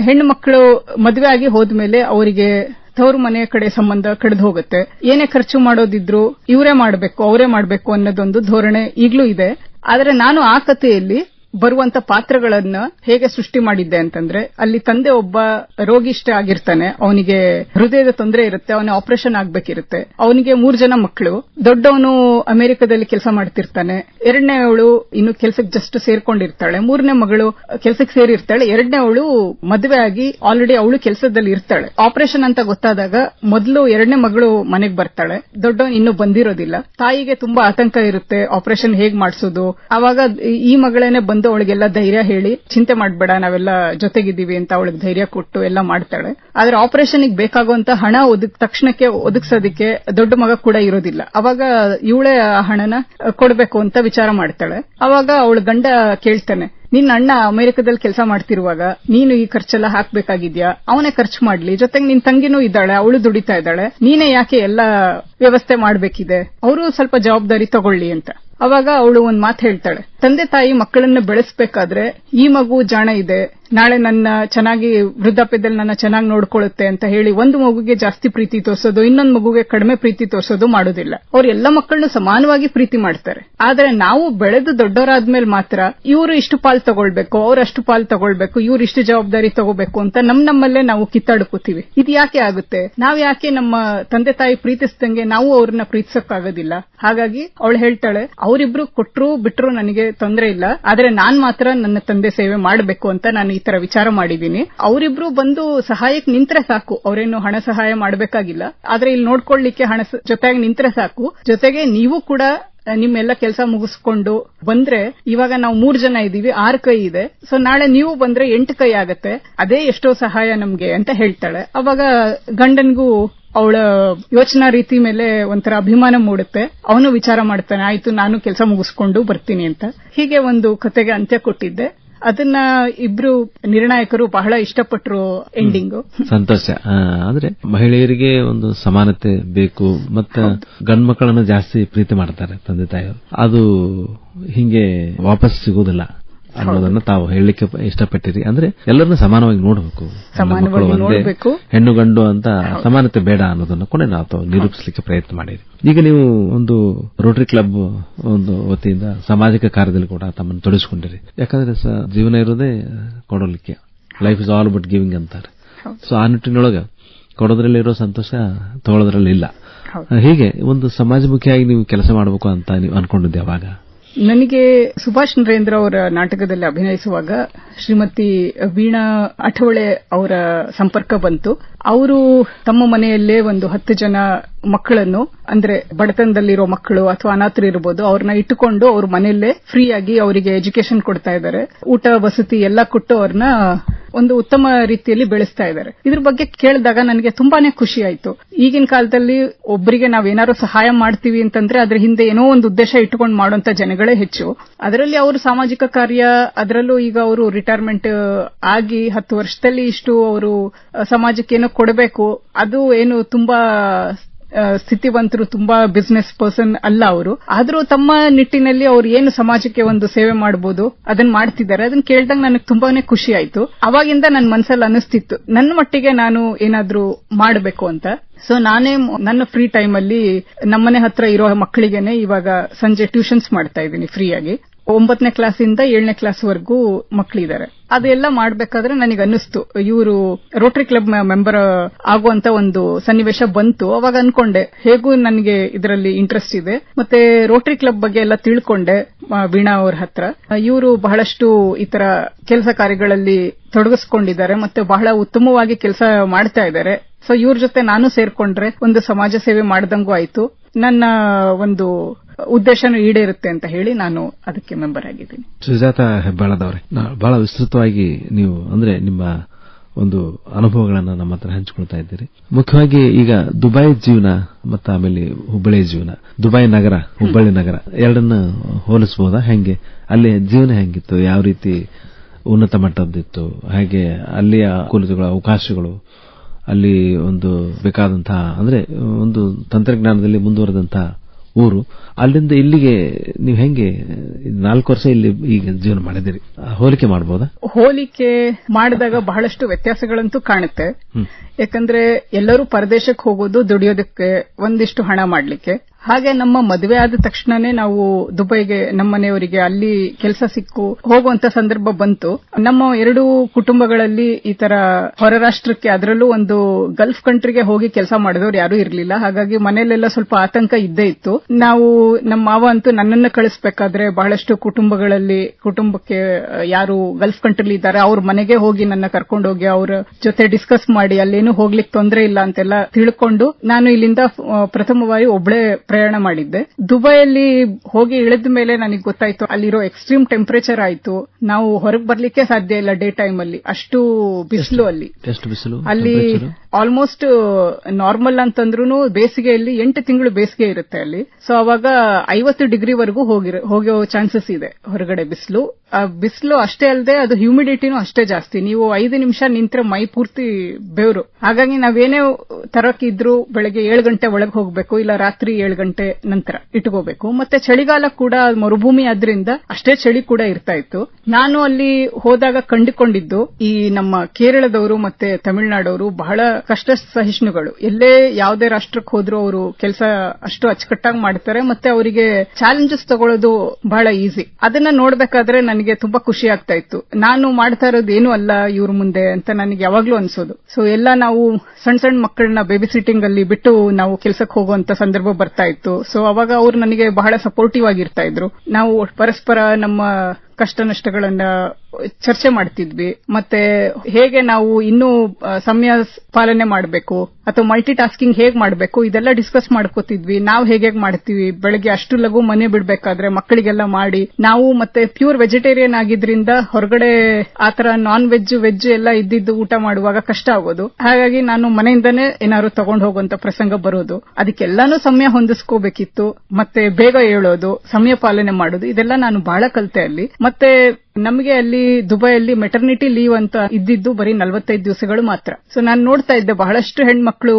ಹೆಣ್ಣು ಮಕ್ಕಳು ಮದುವೆ ಆಗಿ ಹೋದ್ಮೇಲೆ ಅವರಿಗೆ ತವರು ಮನೆ ಕಡೆ ಸಂಬಂಧ ಕಡಿದು ಹೋಗುತ್ತೆ. ಏನೇ ಖರ್ಚು ಮಾಡೋದಿದ್ರು ಇವರೇ ಮಾಡಬೇಕು ಅವರೇ ಮಾಡಬೇಕು ಅನ್ನೋದೊಂದು ಧೋರಣೆ ಈಗಲೂ ಇದೆ. ಆದರೆ ನಾನು ಆ ಕಥೆಯಲ್ಲಿ ಬರುವಂತ ಪಾತ್ರಗಳನ್ನ ಹೇಗೆ ಸೃಷ್ಟಿ ಮಾಡಿದ್ದೆ ಅಂತಂದ್ರೆ, ಅಲ್ಲಿ ತಂದೆ ಒಬ್ಬ ರೋಗಿಷ್ಠ ಆಗಿರ್ತಾನೆ. ಅವನಿಗೆ ಹೃದಯದ ತೊಂದರೆ ಇರುತ್ತೆ, ಅವನ ಆಪರೇಷನ್ ಆಗ್ಬೇಕಿರುತ್ತೆ. ಅವನಿಗೆ ಮೂರ್ ಜನ ಮಕ್ಕಳು ದೊಡ್ಡವನು ಅಮೆರಿಕದಲ್ಲಿ ಕೆಲಸ ಮಾಡ್ತಿರ್ತಾನೆ. ಎರಡನೇ ಅವಳು ಇನ್ನು ಕೆಲಸಕ್ಕೆ ಜಸ್ಟ್ ಸೇರ್ಕೊಂಡಿರ್ತಾಳೆ. ಮೂರನೇ ಮಗಳು ಕೆಲಸಕ್ಕೆ ಸೇರಿರ್ತಾಳೆ. ಎರಡನೇ ಅವಳು ಮದುವೆ ಆಗಿ ಆಲ್ರೆಡಿ ಅವಳು ಕೆಲಸದಲ್ಲಿ ಇರ್ತಾಳೆ. ಆಪರೇಷನ್ ಅಂತ ಗೊತ್ತಾದಾಗ ಮೊದಲು ಎರಡನೇ ಮಗಳು ಮನೆಗೆ ಬರ್ತಾಳೆ. ದೊಡ್ಡವನು ಇನ್ನು ಬಂದಿರೋದಿಲ್ಲ. ತಾಯಿಗೆ ತುಂಬಾ ಆತಂಕ ಇರುತ್ತೆ ಆಪರೇಷನ್ ಹೇಗ್ ಮಾಡಿಸೋದು? ಅವಾಗ ಈ ಮಗಳೇನೆ ಬಂದು ಅವಳಿಗೆಲ್ಲ ಧೈರ್ಯ ಹೇಳಿ, ಚಿಂತೆ ಮಾಡಬೇಡ, ನಾವೆಲ್ಲ ಜೊತೆಗಿದ್ದೀವಿ ಅಂತ ಅವಳಿಗೆ ಧೈರ್ಯ ಕೊಟ್ಟು ಎಲ್ಲ ಮಾಡ್ತಾಳೆ. ಆದ್ರೆ ಆಪರೇಷನ್ ಬೇಕಾಗುವಂತ ಹಣ ಒದಗ್, ತಕ್ಷಣಕ್ಕೆ ಒದಗಿಸೋದಕ್ಕೆ ದೊಡ್ಡ ಮಗ ಕೂಡ ಇರೋದಿಲ್ಲ. ಅವಾಗ ಇವಳೇ ಆ ಹಣನ ಕೊಡಬೇಕು ಅಂತ ವಿಚಾರ ಮಾಡ್ತಾಳೆ. ಅವಾಗ ಅವಳ ಗಂಡ ಕೇಳ್ತಾನೆ, ನಿನ್ನ ಅಣ್ಣ ಅಮೆರಿಕದಲ್ಲಿ ಕೆಲಸ ಮಾಡ್ತಿರುವಾಗ ನೀನು ಈ ಖರ್ಚೆಲ್ಲ ಹಾಕ್ಬೇಕಾಗಿದ್ಯಾ? ಅವನೇ ಖರ್ಚು ಮಾಡ್ಲಿ, ಜೊತೆಗೆ ನಿನ್ ತಂಗಿನೂ ಇದ್ದಾಳೆ, ಅವಳು ದುಡಿತಾ ಇದ್ದಾಳೆ, ನೀನೇ ಯಾಕೆ ಎಲ್ಲ ವ್ಯವಸ್ಥೆ ಮಾಡ್ಬೇಕಿದೆ? ಅವರು ಸ್ವಲ್ಪ ಜವಾಬ್ದಾರಿ ತಗೊಳ್ಳಿ ಅಂತ. ಅವಾಗ ಅವಳು ಒಂದು ಮಾತು ಹೇಳ್ತಾಳೆ ತಂದೆ ತಾಯಿ ಮಕ್ಕಳನ್ನ ಬೆಳೆಸ್ಬೇಕಾದ್ರೆ ಈ ಮಗು ಜಾಣ ಇದೆ ನಾಳೆ ನನ್ನ ಚೆನ್ನಾಗಿ ವೃದ್ಧಾಪ್ಯದಲ್ಲಿ ನನ್ನ ಚೆನ್ನಾಗಿ ನೋಡ್ಕೊಳ್ಳುತ್ತೆ ಅಂತ ಹೇಳಿ ಒಂದು ಮಗುಗೆ ಜಾಸ್ತಿ ಪ್ರೀತಿ ತೋರಿಸೋದು, ಇನ್ನೊಂದು ಮಗುಗೆ ಕಡಿಮೆ ಪ್ರೀತಿ ತೋರಿಸೋದು ಮಾಡೋದಿಲ್ಲ. ಅವ್ರು ಎಲ್ಲ ಮಕ್ಕಳನ್ನು ಸಮಾನವಾಗಿ ಪ್ರೀತಿ ಮಾಡ್ತಾರೆ. ಆದ್ರೆ ನಾವು ಬೆಳೆದು ದೊಡ್ಡವರಾದ್ಮೇಲೆ ಮಾತ್ರ ಇವರು ಇಷ್ಟು ಪಾಲ್ ತಗೊಳ್ಬೇಕು, ಅವ್ರು ಅಷ್ಟು ಪಾಲ್ ತಗೊಳ್ಬೇಕು, ಇವ್ರು ಇಷ್ಟು ಜವಾಬ್ದಾರಿ ತಗೋಬೇಕು ಅಂತ ನಮ್ ನಮ್ಮಲ್ಲೇ ನಾವು ಕಿತ್ತಾಡ್ಕೋತೀವಿ. ಇದು ಯಾಕೆ ಆಗುತ್ತೆ? ನಾವ್ ಯಾಕೆ ನಮ್ಮ ತಂದೆ ತಾಯಿ ಪ್ರೀತಿಸ್ದಂಗೆ ನಾವು ಅವ್ರನ್ನ ಪ್ರೀತಿಸಕ್ಕಾಗೋದಿಲ್ಲ? ಹಾಗಾಗಿ ಅವಳು ಹೇಳ್ತಾಳೆ, ಅವರಿಬ್ರು ಕೊಟ್ರು ಬಿಟ್ರು ನನಗೆ ತೊಂದರೆ ಇಲ್ಲ, ಆದ್ರೆ ನಾನ್ ಮಾತ್ರ ನನ್ನ ತಂದೆ ಸೇವೆ ಮಾಡಬೇಕು ಅಂತ ನಾನು ಈ ತರ ವಿಚಾರ ಮಾಡಿದೀನಿ ಅವರಿಬ್ರು ಬಂದು ಸಹಾಯಕ್ಕೆ ನಿಂತ್ರೆ ಸಾಕು. ಅವರೇನು ಹಣ ಸಹಾಯ ಮಾಡಬೇಕಾಗಿಲ್ಲ. ಆದ್ರೆ ಇಲ್ಲಿ ನೋಡ್ಕೊಳ್ಳಿಕ್ಕೆ ಹಣ ಜೊತೆಗೆ ನಿಂತ್ರೆ ಸಾಕು. ಜೊತೆಗೆ ನೀವು ಕೂಡ ನಿಮ್ಮೆಲ್ಲ ಕೆಲಸ ಮುಗಿಸ್ಕೊಂಡು ಬಂದ್ರೆ ಇವಾಗ ನಾವು ಮೂರ್ ಜನ ಇದೀವಿ ಆರ್ ಕೈ ಇದೆ. ಸೊ ನಾಳೆ ನೀವು ಬಂದ್ರೆ ಎಂಟು ಕೈ ಆಗತ್ತೆ. ಅದೇ ಎಷ್ಟೋ ಸಹಾಯ ನಮ್ಗೆ ಅಂತ ಹೇಳ್ತಾಳೆ. ಅವಾಗ ಗಂಡನ್ಗೂ ಅವಳ ಯೋಚನಾ ರೀತಿ ಮೇಲೆ ಒಂಥರ ಅಭಿಮಾನ ಮೂಡುತ್ತೆ. ಅವನು ವಿಚಾರ ಮಾಡ್ತಾನೆ, ಆಯ್ತು, ನಾನು ಕೆಲಸ ಮುಗಿಸ್ಕೊಂಡು ಬರ್ತೀನಿ ಅಂತ. ಹೀಗೆ ಒಂದು ಕತೆಗೆ ಅಂತ್ಯ ಕೊಟ್ಟಿದ್ದೆ. ಅದನ್ನ ಇಬ್ರು ನಿರ್ಣಾಯಕರು ಬಹಳ ಇಷ್ಟಪಟ್ಟರು ಎಂಡಿಂಗ್ ಸಂತೋಷ. ಆ, ಅಂದ್ರೆ ಮಹಿಳೆಯರಿಗೆ ಒಂದು ಸಮಾನತೆ ಬೇಕು ಮತ್ತೆ ಗಂಡ್ ಮಕ್ಕಳನ್ನು ಜಾಸ್ತಿ ಪ್ರೀತಿ ಮಾಡ್ತಾರೆ ತಂದೆ ತಾಯಿಯವರು. ಅದು ಹಿಂಗೆ ವಾಪಸ್ ಸಿಗೋದಿಲ್ಲ. ಅನ್ನೋದನ್ನ ತಾವು ಹೇಳಲಿಕ್ಕೆ ಇಷ್ಟಪಟ್ಟಿರಿ. ಅಂದ್ರೆ ಎಲ್ಲರನ್ನೂ ಸಮಾನವಾಗಿ ನೋಡಬೇಕು. ಹೆಣ್ಣು ಗಂಡು ಅಂತ ಸಮಾನತೆ ಬೇಡ ಅನ್ನೋದನ್ನ ಕೂಡ ನಾವು ತಾವು ನಿರೂಪಿಸಲಿಕ್ಕೆ ಪ್ರಯತ್ನ ಮಾಡಿರಿ. ಈಗ ನೀವು ಒಂದು ರೋಟರಿ ಕ್ಲಬ್ ಒಂದು ವತಿಯಿಂದ ಸಾಮಾಜಿಕ ಕಾರ್ಯದಲ್ಲಿ ಕೂಡ ತಮ್ಮನ್ನು ತೊಡಗಿಸಿಕೊಂಡಿರಿ. ಯಾಕಂದ್ರೆ ಜೀವನ ಇರೋದೇ ಕೊಡೋಲಿಕ್ಕೆ. Life is all but giving ಅಂತಾರೆ. ಸೊ ಆ ನಿಟ್ಟಿನೊಳಗೆ ಕೊಡೋದ್ರಲ್ಲಿ ಇರೋ ಸಂತೋಷ ತಗೊಳ್ಳೋದ್ರಲ್ಲಿ ಇಲ್ಲ. ಹೀಗೆ ಒಂದು ಸಮಾಜಮುಖಿಯಾಗಿ ನೀವು ಕೆಲಸ ಮಾಡಬೇಕು ಅಂತ ನೀವು ಅನ್ಕೊಂಡಿದ್ದೆ ಅವಾಗ ನನಗೆ ಸುಭಾಷ್ ನರೇಂದ್ರ ಅವರ ನಾಟಕದಲ್ಲಿ ಅಭಿನಯಿಸುವಾಗ ಶ್ರೀಮತಿ ವೀಣಾ ಅಠವಳೆ ಅವರ ಸಂಪರ್ಕ ಬಂತು. ಅವರು ತಮ್ಮ ಮನೆಯಲ್ಲೇ ಒಂದು ಹತ್ತು ಜನ ಮಕ್ಕಳನ್ನು, ಅಂದ್ರೆ ಬಡತನದಲ್ಲಿರೋ ಮಕ್ಕಳು ಅಥವಾ ಅನಾಥರು ಇರಬಹುದು ಅವ್ರನ್ನ ಇಟ್ಟುಕೊಂಡು ಅವ್ರ ಮನೆಯಲ್ಲೇ ಫ್ರೀ ಆಗಿ ಅವರಿಗೆ ಎಜುಕೇಶನ್ ಕೊಡ್ತಾ ಇದ್ದಾರೆ. ಊಟ, ವಸತಿ ಎಲ್ಲ ಕೊಟ್ಟು ಅವ್ರನ್ನ ಒಂದು ಉತ್ತಮ ರೀತಿಯಲ್ಲಿ ಬೆಳೆಸ್ತಾ ಇದ್ದಾರೆ. ಇದ್ರ ಬಗ್ಗೆ ಕೇಳಿದಾಗ ನನಗೆ ತುಂಬಾನೇ ಖುಷಿ ಆಯ್ತು. ಈಗಿನ ಕಾಲದಲ್ಲಿ ಒಬ್ಬರಿಗೆ ನಾವೇನಾದ್ರು ಸಹಾಯ ಮಾಡ್ತೀವಿ ಅಂತಂದ್ರೆ ಅದ್ರ ಹಿಂದೆ ಏನೋ ಒಂದು ಉದ್ದೇಶ ಇಟ್ಟುಕೊಂಡು ಮಾಡುವಂತ ಜನಗಳೇ ಹೆಚ್ಚು. ಅದರಲ್ಲಿ ಅವರು ಸಾಮಾಜಿಕ ಕಾರ್ಯ, ಅದರಲ್ಲೂ ಈಗ ಅವರು ರಿಟೈರ್ಮೆಂಟ್ ಆಗಿ ಹತ್ತು ವರ್ಷದಲ್ಲಿ ಇಷ್ಟು ಅವರು ಸಮಾಜಕ್ಕೆ ಏನೋ ಕೊಡಬೇಕು, ಅದು ಏನು ತುಂಬಾ ಸ್ಥಿತಿವಂತರು ತುಂಬಾ ಬಿಸ್ನೆಸ್ ಪರ್ಸನ್ ಅಲ್ಲ ಅವರು. ಆದ್ರೂ ತಮ್ಮ ನಿಟ್ಟಿನಲ್ಲಿ ಅವ್ರು ಏನು ಸಮಾಜಕ್ಕೆ ಒಂದು ಸೇವೆ ಮಾಡಬಹುದು ಅದನ್ನ ಮಾಡ್ತಿದ್ದಾರೆ ಅದನ್ನ ಕೇಳಿದಾಗ ನನಗೆ ತುಂಬಾನೇ ಖುಷಿ ಆಯ್ತು. ಅವಾಗಿಂದ ನನ್ನ ಮನಸ್ಸಲ್ಲಿ ಅನಿಸ್ತಿತ್ತು ನನ್ನ ಮಟ್ಟಿಗೆ ನಾನು ಏನಾದ್ರೂ ಮಾಡಬೇಕು ಅಂತ. ಸೊ ನಾನೇ ನನ್ನ ಫ್ರೀ ಟೈಮ್ ಅಲ್ಲಿ ನಮ್ಮನೆ ಹತ್ರ ಇರೋ ಮಕ್ಕಳಿಗೆನೆ ಇವಾಗ ಸಂಜೆ ಟ್ಯೂಷನ್ಸ್ ಮಾಡ್ತಾ ಇದ್ದೀನಿ ಫ್ರೀಯಾಗಿ ಒಂಬತ್ತನೇ ಕ್ಲಾಸಿಂದ ಏಳನೇ ಕ್ಲಾಸ್ ವರೆಗೂ ಮಕ್ಕಳಿದ್ದಾರೆ ಅದೆಲ್ಲ ಮಾಡಬೇಕಾದ್ರೆ ನನಗೆ ಅನ್ನಿಸ್ತು ಇವರು ರೋಟರಿ ಕ್ಲಬ್ ಮೆಂಬರ್ ಆಗುವಂತ ಒಂದು ಸನ್ನಿವೇಶ ಬಂತು. ಅವಾಗ ಅನ್ಕೊಂಡೆ, ಹೇಗೂ ನನಗೆ ಇದರಲ್ಲಿ ಇಂಟ್ರೆಸ್ಟ್ ಇದೆ. ಮತ್ತೆ ರೋಟರಿ ಕ್ಲಬ್ ಬಗ್ಗೆ ಎಲ್ಲ ತಿಳ್ಕೊಂಡೆ ವೀಣಾ ಅವ್ರ ಹತ್ರ. ಇವರು ಬಹಳಷ್ಟು ಈ ತರ ಕೆಲಸ ಕಾರ್ಯಗಳಲ್ಲಿ ತೊಡಗಿಸ್ಕೊಂಡಿದ್ದಾರೆ ಮತ್ತೆ ಬಹಳ ಉತ್ತಮವಾಗಿ ಕೆಲಸ ಮಾಡ್ತಾ ಇದ್ದಾರೆ. ಸೊ ಇವ್ರ ಜೊತೆ ನಾನು ಸೇರ್ಕೊಂಡ್ರೆ ಒಂದು ಸಮಾಜ ಸೇವೆ ಮಾಡ್ದಂಗೂ ಆಯ್ತು. ನನ್ನ ಒಂದು ಉದ್ದೇಶನೂ ಈಡೇರುತ್ತೆ ಅಂತ ಹೇಳಿ ನಾನು ಅದಕ್ಕೆ ಮೆಂಬರ್ ಆಗಿದ್ದೀನಿ. ಸುಜಾತ ಹೆಬ್ಬಾಳದವ್ರೆ ಬಹಳ ವಿಸ್ತೃತವಾಗಿ ನೀವು ಅಂದ್ರೆ ನಿಮ್ಮ ಒಂದು ಅನುಭವಗಳನ್ನು ನಮ್ಮ ಹತ್ರ ಹಂಚಿಕೊಳ್ತಾ ಇದ್ದೀರಿ. ಮುಖ್ಯವಾಗಿ ಈಗ ದುಬೈ ಜೀವನ ಮತ್ತು ಆಮೇಲೆ ಹುಬ್ಬಳ್ಳಿ ಜೀವನ. ದುಬೈ ನಗರ ಹುಬ್ಬಳ್ಳಿ ನಗರ ಎರಡನ್ನ ಹೋಲಿಸಬಹುದಾ ಹೆಂಗೆ? ಅಲ್ಲಿ ಜೀವನ ಹೆಂಗಿತ್ತು? ಯಾವ ರೀತಿ ಉನ್ನತ ಮಟ್ಟದ್ದಿತ್ತು? ಹಾಗೆ ಅಲ್ಲಿಯ ಕೂಲಿತುಗಳ ಅವಕಾಶಗಳು ಅಲ್ಲಿ ಒಂದು ಬೇಕಾದಂತಹ ಅಂದ್ರೆ ಒಂದು ತಂತ್ರಜ್ಞಾನದಲ್ಲಿ ಮುಂದುವರೆದಂತಹ ಊರು ಅಲ್ಲಿಂದ ಇಲ್ಲಿಗೆ ನೀವು ಹೆಂಗೆ ನಾಲ್ಕು ವರ್ಷ ಇಲ್ಲಿ ಈಗ ಜೀವನ ಮಾಡಿದಿರಿ ಹೋಲಿಕೆ ಮಾಡಬಹುದಾ ಹೋಲಿಕೆ ಮಾಡಿದಾಗ ಬಹಳಷ್ಟು ವ್ಯತ್ಯಾಸಗಳಂತೂ ಕಾಣುತ್ತೆ. ಯಾಕಂದ್ರೆ ಎಲ್ಲರೂ ಪರದೇಶಕ್ಕೆ ಹೋಗೋದು ದುಡಿಯೋದಕ್ಕೆ ಒಂದಿಷ್ಟು ಹಣ ಮಾಡ್ಲಿಕ್ಕೆ. ಹಾಗೆ ನಮ್ಮ ಮದುವೆ ಆದ ತಕ್ಷಣನೇ ನಾವು ದುಬೈಗೆ, ನಮ್ಮ ಮನೆಯವರಿಗೆ ಅಲ್ಲಿ ಕೆಲಸ ಸಿಕ್ಕು, ಹೋಗುವಂತ ಸಂದರ್ಭ ಬಂತು. ನಮ್ಮ ಎರಡು ಕುಟುಂಬಗಳಲ್ಲಿ ಈ ತರ ಹೊರ ರಾಷ್ಟ್ರಕ್ಕೆ ಅದರಲ್ಲೂ ಒಂದು ಗಲ್ಫ್ ಕಂಟ್ರಿಗೆ ಹೋಗಿ ಕೆಲಸ ಮಾಡಿದವರು ಯಾರು ಇರಲಿಲ್ಲ. ಹಾಗಾಗಿ ಮನೆಯಲ್ಲೆಲ್ಲ ಸ್ವಲ್ಪ ಆತಂಕ ಇದ್ದೇ ಇತ್ತು. ನಾವು, ನಮ್ಮ ಮಾವ ಅಂತೂ ನನ್ನನ್ನು ಕಳಿಸ್ಬೇಕಾದ್ರೆ ಬಹಳಷ್ಟು ಕುಟುಂಬಗಳಲ್ಲಿ, ಕುಟುಂಬಕ್ಕೆ ಯಾರು ಗಲ್ಫ್ ಕಂಟ್ರಿಲಿ ಇದ್ದಾರೆ, ಅವ್ರ ಮನೆಗೆ ಹೋಗಿ ನನ್ನ ಕರ್ಕೊಂಡೋಗಿ ಅವ್ರ ಜೊತೆ ಡಿಸ್ಕಸ್ ಮಾಡಿ, ಅಲ್ಲೇನು ಹೋಗ್ಲಿಕ್ಕೆ ತೊಂದರೆ ಇಲ್ಲ ಅಂತೆಲ್ಲ ತಿಳ್ಕೊಂಡು, ನಾನು ಇಲ್ಲಿಂದ ಪ್ರಥಮವಾಗಿ ಪ್ರಥಮ ಬಾರಿ ಒಬ್ಳೆ ಪ್ರಯಾಣ ಮಾಡಿದ್ದೆ. ದುಬೈಯಲ್ಲಿ ಹೋಗಿ ಇಳಿದ ಮೇಲೆ ನನಗೆ ಗೊತ್ತಾಯ್ತು ಅಲ್ಲಿರೋ ಎಕ್ಸ್ಟ್ರೀಮ್ ಟೆಂಪರೇಚರ್ ಆಯ್ತು. ನಾವು ಹೊರಗೆ ಬರ್ಲಿಕ್ಕೆ ಸಾಧ್ಯ ಇಲ್ಲ ಡೇ ಟೈಮ್ ಅಲ್ಲಿ. ಅಷ್ಟು ಬಿಸಿಲು ಅಲ್ಲಿ. ಅಲ್ಲಿ ಆಲ್ಮೋಸ್ಟ್ ನಾರ್ಮಲ್ ಅಂತಂದ್ರೂ ಬೇಸಿಗೆಯಲ್ಲಿ ಎಂಟು ತಿಂಗಳು ಬೇಸಿಗೆ ಇರುತ್ತೆ ಅಲ್ಲಿ. ಸೊ ಅವಾಗ ಐವತ್ತು ಡಿಗ್ರಿವರೆಗೂ ವರೆಗೂ ಹೋಗೋ ಚಾನ್ಸಸ್ ಇದೆ ಹೊರಗಡೆ ಬಿಸಿಲು. ಆ ಬಿಸಿಲು ಅಷ್ಟೇ ಅಲ್ಲದೆ ಅದು ಹ್ಯೂಮಿಡಿಟಿನೂ ಅಷ್ಟೇ ಜಾಸ್ತಿ. ನೀವು ಐದು ನಿಮಿಷ ನಿಂತ್ರೆ ಮೈ ಪೂರ್ತಿ ಬೆವರು. ಹಾಗಾಗಿ ನಾವೇನೇ ತರಕ್ಕಿದ್ರು ಬೆಳಗ್ಗೆ ಏಳು ಗಂಟೆ ಒಳಗೆ ಹೋಗಬೇಕು ಇಲ್ಲ ರಾತ್ರಿ ಏಳು ಗಂಟೆ ನಂತರ ಇಟ್ಕೋಬೇಕು. ಮತ್ತೆ ಚಳಿಗಾಲ ಕೂಡ ಮರುಭೂಮಿ ಆದ್ರಿಂದ ಅಷ್ಟೇ ಚಳಿ ಕೂಡ ಇರ್ತಾ ಇತ್ತು. ನಾನು ಅಲ್ಲಿ ಹೋದಾಗ ಕಂಡುಕೊಂಡಿದ್ದು ಈ ನಮ್ಮ ಕೇರಳದವರು ಮತ್ತೆ ತಮಿಳುನಾಡವರು ಬಹಳ ಕಷ್ಟ ಸಹಿಷ್ಣುಗಳು ಎಲ್ಲೇ ಯಾವುದೇ ರಾಷ್ಟ್ರಕ್ಕೆ ಹೋದ್ರೂ ಅವರು ಕೆಲಸ ಅಷ್ಟು ಅಚ್ಚುಕಟ್ಟಾಗಿ ಮಾಡ್ತಾರೆ, ಮತ್ತೆ ಅವರಿಗೆ ಚಾಲೆಂಜಸ್ ತಗೊಳ್ಳೋದು ಬಹಳ ಈಸಿ ಅದನ್ನ ನೋಡ್ಬೇಕಾದ್ರೆ ನನಗೆ ತುಂಬಾ ಖುಷಿ ಆಗ್ತಾ ಇತ್ತು. ನಾನು ಮಾಡ್ತಾ ಇರೋದು ಏನು ಅಲ್ಲ ಇವ್ರ ಮುಂದೆ ಅಂತ ನನಗೆ ಯಾವಾಗ್ಲೂ ಅನ್ಸೋದು. ಸೊ ಎಲ್ಲ ನಾವು ಸಣ್ಣ ಸಣ್ಣ ಮಕ್ಕಳನ್ನ ಬೇಬಿ ಸಿಟ್ಟಿಂಗ್ ಅಲ್ಲಿ ಬಿಟ್ಟು ನಾವು ಕೆಲಸಕ್ಕೆ ಹೋಗುವಂತ ಸಂದರ್ಭ ಬರ್ತಾ ಇತ್ತು ಸೊ ಅವಾಗ ಅವ್ರು ನನಗೆ ಬಹಳ ಸಪೋರ್ಟಿವ್ ಆಗಿರ್ತಾ ಇದ್ರು. ನಾವು ಪರಸ್ಪರ ನಮ್ಮ ಕಷ್ಟ ನಷ್ಟಗಳನ್ನ ಚರ್ಚೆ ಮಾಡ್ತಿದ್ವಿ. ಮತ್ತೆ ಹೇಗೆ ನಾವು ಇನ್ನೂ ಸಮಯ ಪಾಲನೆ ಮಾಡಬೇಕು ಅಥವಾ ಮಲ್ಟಿ ಟಾಸ್ಕಿಂಗ್ ಹೇಗ್ ಮಾಡಬೇಕು, ಇದೆಲ್ಲ ಡಿಸ್ಕಸ್ ಮಾಡ್ಕೋತಿದ್ವಿ. ನಾವು ಹೇಗೆ ಮಾಡ್ತೀವಿ? ಬೆಳಗ್ಗೆ ಅಷ್ಟು ಲಘು ಮನೆ ಬಿಡ್ಬೇಕಾದ್ರೆ ಮಕ್ಕಳಿಗೆಲ್ಲ ಮಾಡಿ, ನಾವು ಮತ್ತೆ ಪ್ಯೂರ್ ವೆಜಿಟೇರಿಯನ್ ಆಗಿದ್ರಿಂದ ಹೊರಗಡೆ ಆತರ ನಾನ್ ವೆಜ್ ವೆಜ್ ಎಲ್ಲ ಇದ್ದಿದ್ದು ಊಟ ಮಾಡುವಾಗ ಕಷ್ಟ ಆಗೋದು. ಹಾಗಾಗಿ ನಾನು ಮನೆಯಿಂದನೇ ಏನಾದ್ರು ತಗೊಂಡು ಹೋಗುವಂತ ಪ್ರಸಂಗ ಬರೋದು. ಅದಕ್ಕೆಲ್ಲಾನು ಸಮಯ ಹೊಂದಿಸ್ಕೋಬೇಕಿತ್ತು. ಮತ್ತೆ ಬೇಗ ಹೇಳೋದು ಸಮಯ ಪಾಲನೆ ಮಾಡೋದು. ಇದೆಲ್ಲ ನಾನು ಬಹಳ ಕಲಿತೆ ಅಲ್ಲಿ. ಮತ್ತೆ ನಮಗೆ ಅಲ್ಲಿ ದುಬೈಯಲ್ಲಿ ಮೆಟರ್ನಿಟಿ ಲೀವ್ ಅಂತ ಇದ್ದಿದ್ದು ಬರೀ ನಲವತ್ತೈದು ದಿವಸಗಳು ಮಾತ್ರ. ಸೊ ನಾನು ನೋಡ್ತಾ ಇದ್ದೆ ಬಹಳಷ್ಟು ಹೆಣ್ಮಕ್ಳು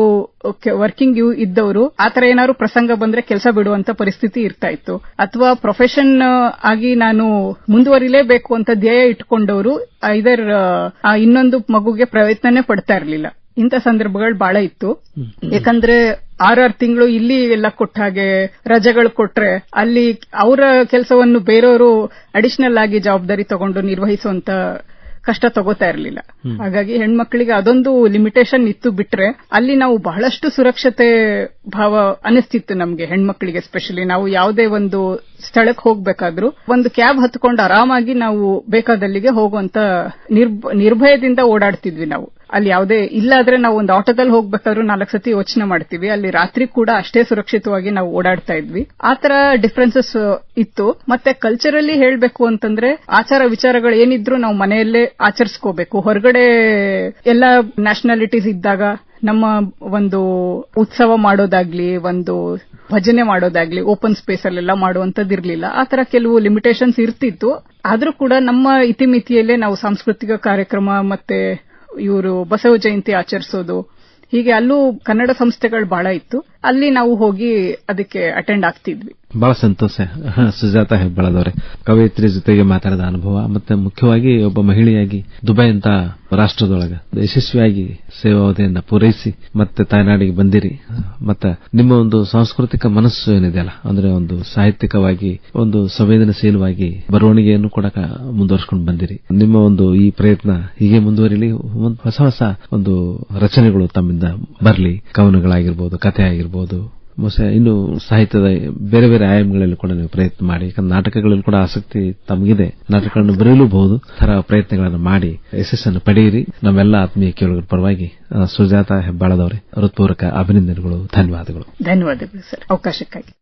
ವರ್ಕಿಂಗ್ ಇದ್ದವರು. ಆತರ ಏನಾದ್ರು ಪ್ರಸಂಗ ಬಂದ್ರೆ ಕೆಲಸ ಬಿಡುವಂತ ಪರಿಸ್ಥಿತಿ ಇರ್ತಾ ಇತ್ತು. ಅಥವಾ ಪ್ರೊಫೆಷನ್ ಆಗಿ ನಾನು ಮುಂದುವರಿಲೇಬೇಕು ಅಂತ ಧ್ಯೇಯ ಇಟ್ಕೊಂಡವರು ಐದರ್ ಇನ್ನೊಂದು ಮಗುಗೆ ಪ್ರಯತ್ನನೇ ಪಡ್ತಾ ಇರಲಿಲ್ಲ. ಇಂಥ ಸಂದರ್ಭಗಳು ಬಹಳ ಇತ್ತು. ಯಾಕಂದ್ರೆ ಆರಾರು ತಿಂಗಳು ಇಲ್ಲಿ ಎಲ್ಲ ಕೊಟ್ಟ ಹಾಗೆ ರಜೆಗಳು ಕೊಟ್ರೆ ಅಲ್ಲಿ ಅವರ ಕೆಲಸವನ್ನು ಬೇರೆಯವರು ಅಡಿಷನಲ್ ಆಗಿ ಜವಾಬ್ದಾರಿ ತಗೊಂಡು ನಿರ್ವಹಿಸುವಂತ ಕಷ್ಟ ತಗೋತಾ ಇರಲಿಲ್ಲ. ಹಾಗಾಗಿ ಹೆಣ್ಮಕ್ಳಿಗೆ ಅದೊಂದು ಲಿಮಿಟೇಷನ್ ಇತ್ತು ಬಿಟ್ರೆ ಅಲ್ಲಿ ನಾವು ಬಹಳಷ್ಟು ಸುರಕ್ಷತೆ ಭಾವ ಅನಿಸ್ತಿತ್ತು ನಮ್ಗೆ ಹೆಣ್ಮಕ್ಳಿಗೆ ಸ್ಪೆಷಲಿ ನಾವು ಯಾವುದೇ ಒಂದು ಸ್ಥಳಕ್ಕೆ ಹೋಗ್ಬೇಕಾದ್ರೂ ಒಂದು ಕ್ಯಾಬ್ ಹತ್ಕೊಂಡು ಆರಾಮಾಗಿ ನಾವು ಬೇಕಾದಲ್ಲಿಗೆ ಹೋಗುವಂತ ನಿರ್ಭಯದಿಂದ ಓಡಾಡ್ತಿದ್ವಿ ನಾವು. ಅಲ್ಲಿ ಯಾವುದೇ ಇಲ್ಲಾದ್ರೆ ನಾವು ಒಂದು ಆಟೋದಲ್ಲಿ ಹೋಗ್ಬೇಕಾದ್ರೂ ನಾಲ್ಕು ಸತಿ ಯೋಚನೆ ಮಾಡ್ತೀವಿ. ಅಲ್ಲಿ ರಾತ್ರಿ ಕೂಡ ಅಷ್ಟೇ ಸುರಕ್ಷಿತವಾಗಿ ನಾವು ಓಡಾಡ್ತಾ ಇದ್ವಿ. ಆತರ ಡಿಫ್ರೆನ್ಸಸ್ ಇತ್ತು. ಮತ್ತೆ ಕಲ್ಚರಲಿ ಹೇಳಬೇಕು ಅಂತಂದ್ರೆ ಆಚಾರ ವಿಚಾರಗಳು ಏನಿದ್ರು ನಾವು ಮನೆಯಲ್ಲೇ ಆಚರಿಸ್ಕೋಬೇಕು. ಹೊರಗಡೆ ಎಲ್ಲ ನ್ಯಾಷನಾಲಿಟೀಸ್ ಇದ್ದಾಗ ನಮ್ಮ ಒಂದು ಉತ್ಸವ ಮಾಡೋದಾಗ್ಲಿ, ಒಂದು ಭಜನೆ ಮಾಡೋದಾಗ್ಲಿ ಓಪನ್ ಸ್ಪೇಸ್ ಅಲ್ಲೆಲ್ಲ ಮಾಡುವಂತದ್ದಿರ್ಲಿಲ್ಲ ಆತರ ಕೆಲವು ಲಿಮಿಟೇಷನ್ಸ್ ಇರ್ತಿತ್ತು. ಆದರೂ ಕೂಡ ನಮ್ಮ ಇತಿಮಿತಿಯಲ್ಲೇ ನಾವು ಸಾಂಸ್ಕೃತಿಕ ಕಾರ್ಯಕ್ರಮ ಮತ್ತೆ ಇವರು ಬಸವ ಜಯಂತಿ ಆಚರಿಸೋದು. ಹೀಗೆ ಅಲ್ಲೂ ಕನ್ನಡ ಸಂಸ್ಥೆಗಳು ಬಹಳ ಇತ್ತು. ಅಲ್ಲಿ ನಾವು ಹೋಗಿ ಅದಕ್ಕೆ ಅಟೆಂಡ್ ಆಗ್ತಿದ್ವಿ. ಬಹಳ ಸಂತೋಷ. ಸುಜಾತ ಹೆಬ್ಬಾಳದವರೇ. ಕವಯಿತ್ರಿ ಜೊತೆಗೆ ಮಾತಾಡಿದ ಅನುಭವ, ಮತ್ತೆ ಮುಖ್ಯವಾಗಿ ಒಬ್ಬ ಮಹಿಳೆಯಾಗಿ ದುಬೈ ಅಂತ ರಾಷ್ಟ್ರದೊಳಗ ಯಶಸ್ವಿಯಾಗಿ ಸೇವಾವಧಿಯನ್ನ ಪೂರೈಸಿ ಮತ್ತೆ ತಾಯ್ನಾಡಿಗೆ ಬಂದಿರಿ. ಮತ್ತೆ ನಿಮ್ಮ ಒಂದು ಸಾಂಸ್ಕೃತಿಕ ಮನಸ್ಸು ಏನಿದೆಯಲ್ಲ ಅಂದ್ರೆ ಒಂದು ಸಾಹಿತ್ಯಿಕವಾಗಿ, ಒಂದು ಸಂವೇದನಶೀಲವಾಗಿ ಬರವಣಿಗೆಯನ್ನು ಕೂಡ ಮುಂದುವರ್ಸ್ಕೊಂಡು ಬಂದಿರಿ. ನಿಮ್ಮ ಒಂದು ಈ ಪ್ರಯತ್ನ ಹೀಗೆ ಮುಂದುವರಿಲಿ, ಹೊಸ ಹೊಸ ಒಂದು ರಚನೆಗಳು ತಮ್ಮಿಂದ ಬರಲಿ. ಕವನಗಳಾಗಿರ್ಬೋದು ಕಥೆ ಆಗಿರ್ಬೋದು ಇನ್ನು ಸಾಹಿತ್ಯದ ಬೇರೆ ಬೇರೆ ಆಯಾಮಗಳಲ್ಲಿ ಕೂಡ ನೀವು ಪ್ರಯತ್ನ ಮಾಡಿ ಯಾಕಂದ್ರೆ ನಾಟಕಗಳಲ್ಲಿ ಕೂಡ ಆಸಕ್ತಿ ತಮಗಿದೆ. ನಾಟಕಗಳನ್ನು ಬರೆಯಲೂಬಹುದು ತರ ಪ್ರಯತ್ನಗಳನ್ನು ಮಾಡಿ ಯಶಸ್ಸನ್ನು ಪಡೆಯಿರಿ. ನಮ್ಮೆಲ್ಲ ಆತ್ಮೀಯ ಕೇಳುಗರ ಪರವಾಗಿ ಸುಜಾತ ಹೆಬ್ಬಾಳದವರೇ ಹೃತ್ಪೂರ್ವಕ ಅಭಿನಂದನೆಗಳು ಧನ್ಯವಾದಗಳು. ಧನ್ಯವಾದಗಳು ಸರ್. ಅವಕಾಶಕ್ಕಾಗಿ.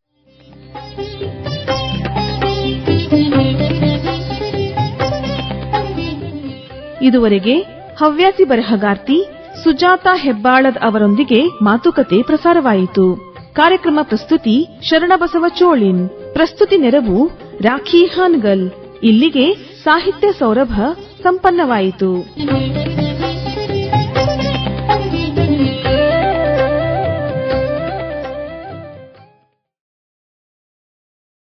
ಇದುವರೆಗೆ ಹವ್ಯಾಸಿ ಬರಹಗಾರ್ತಿ ಸುಜಾತ ಹೆಬ್ಬಾಳದ್ ಅವರೊಂದಿಗೆ ಮಾತುಕತೆ ಪ್ರಸಾರವಾಯಿತು. ಕಾರ್ಯಕ್ರಮ ಪ್ರಸ್ತುತಿ ಶರಣಬಸವ ಚೋಳಿನ್. ಪ್ರಸ್ತುತಿ ನೆರವು ರಾಖಿ ಹಾನ್ಗಲ್. ಇಲ್ಲಿಗೆ ಸಾಹಿತ್ಯ ಸೌರಭ ಸಂಪನ್ನವಾಯಿತು.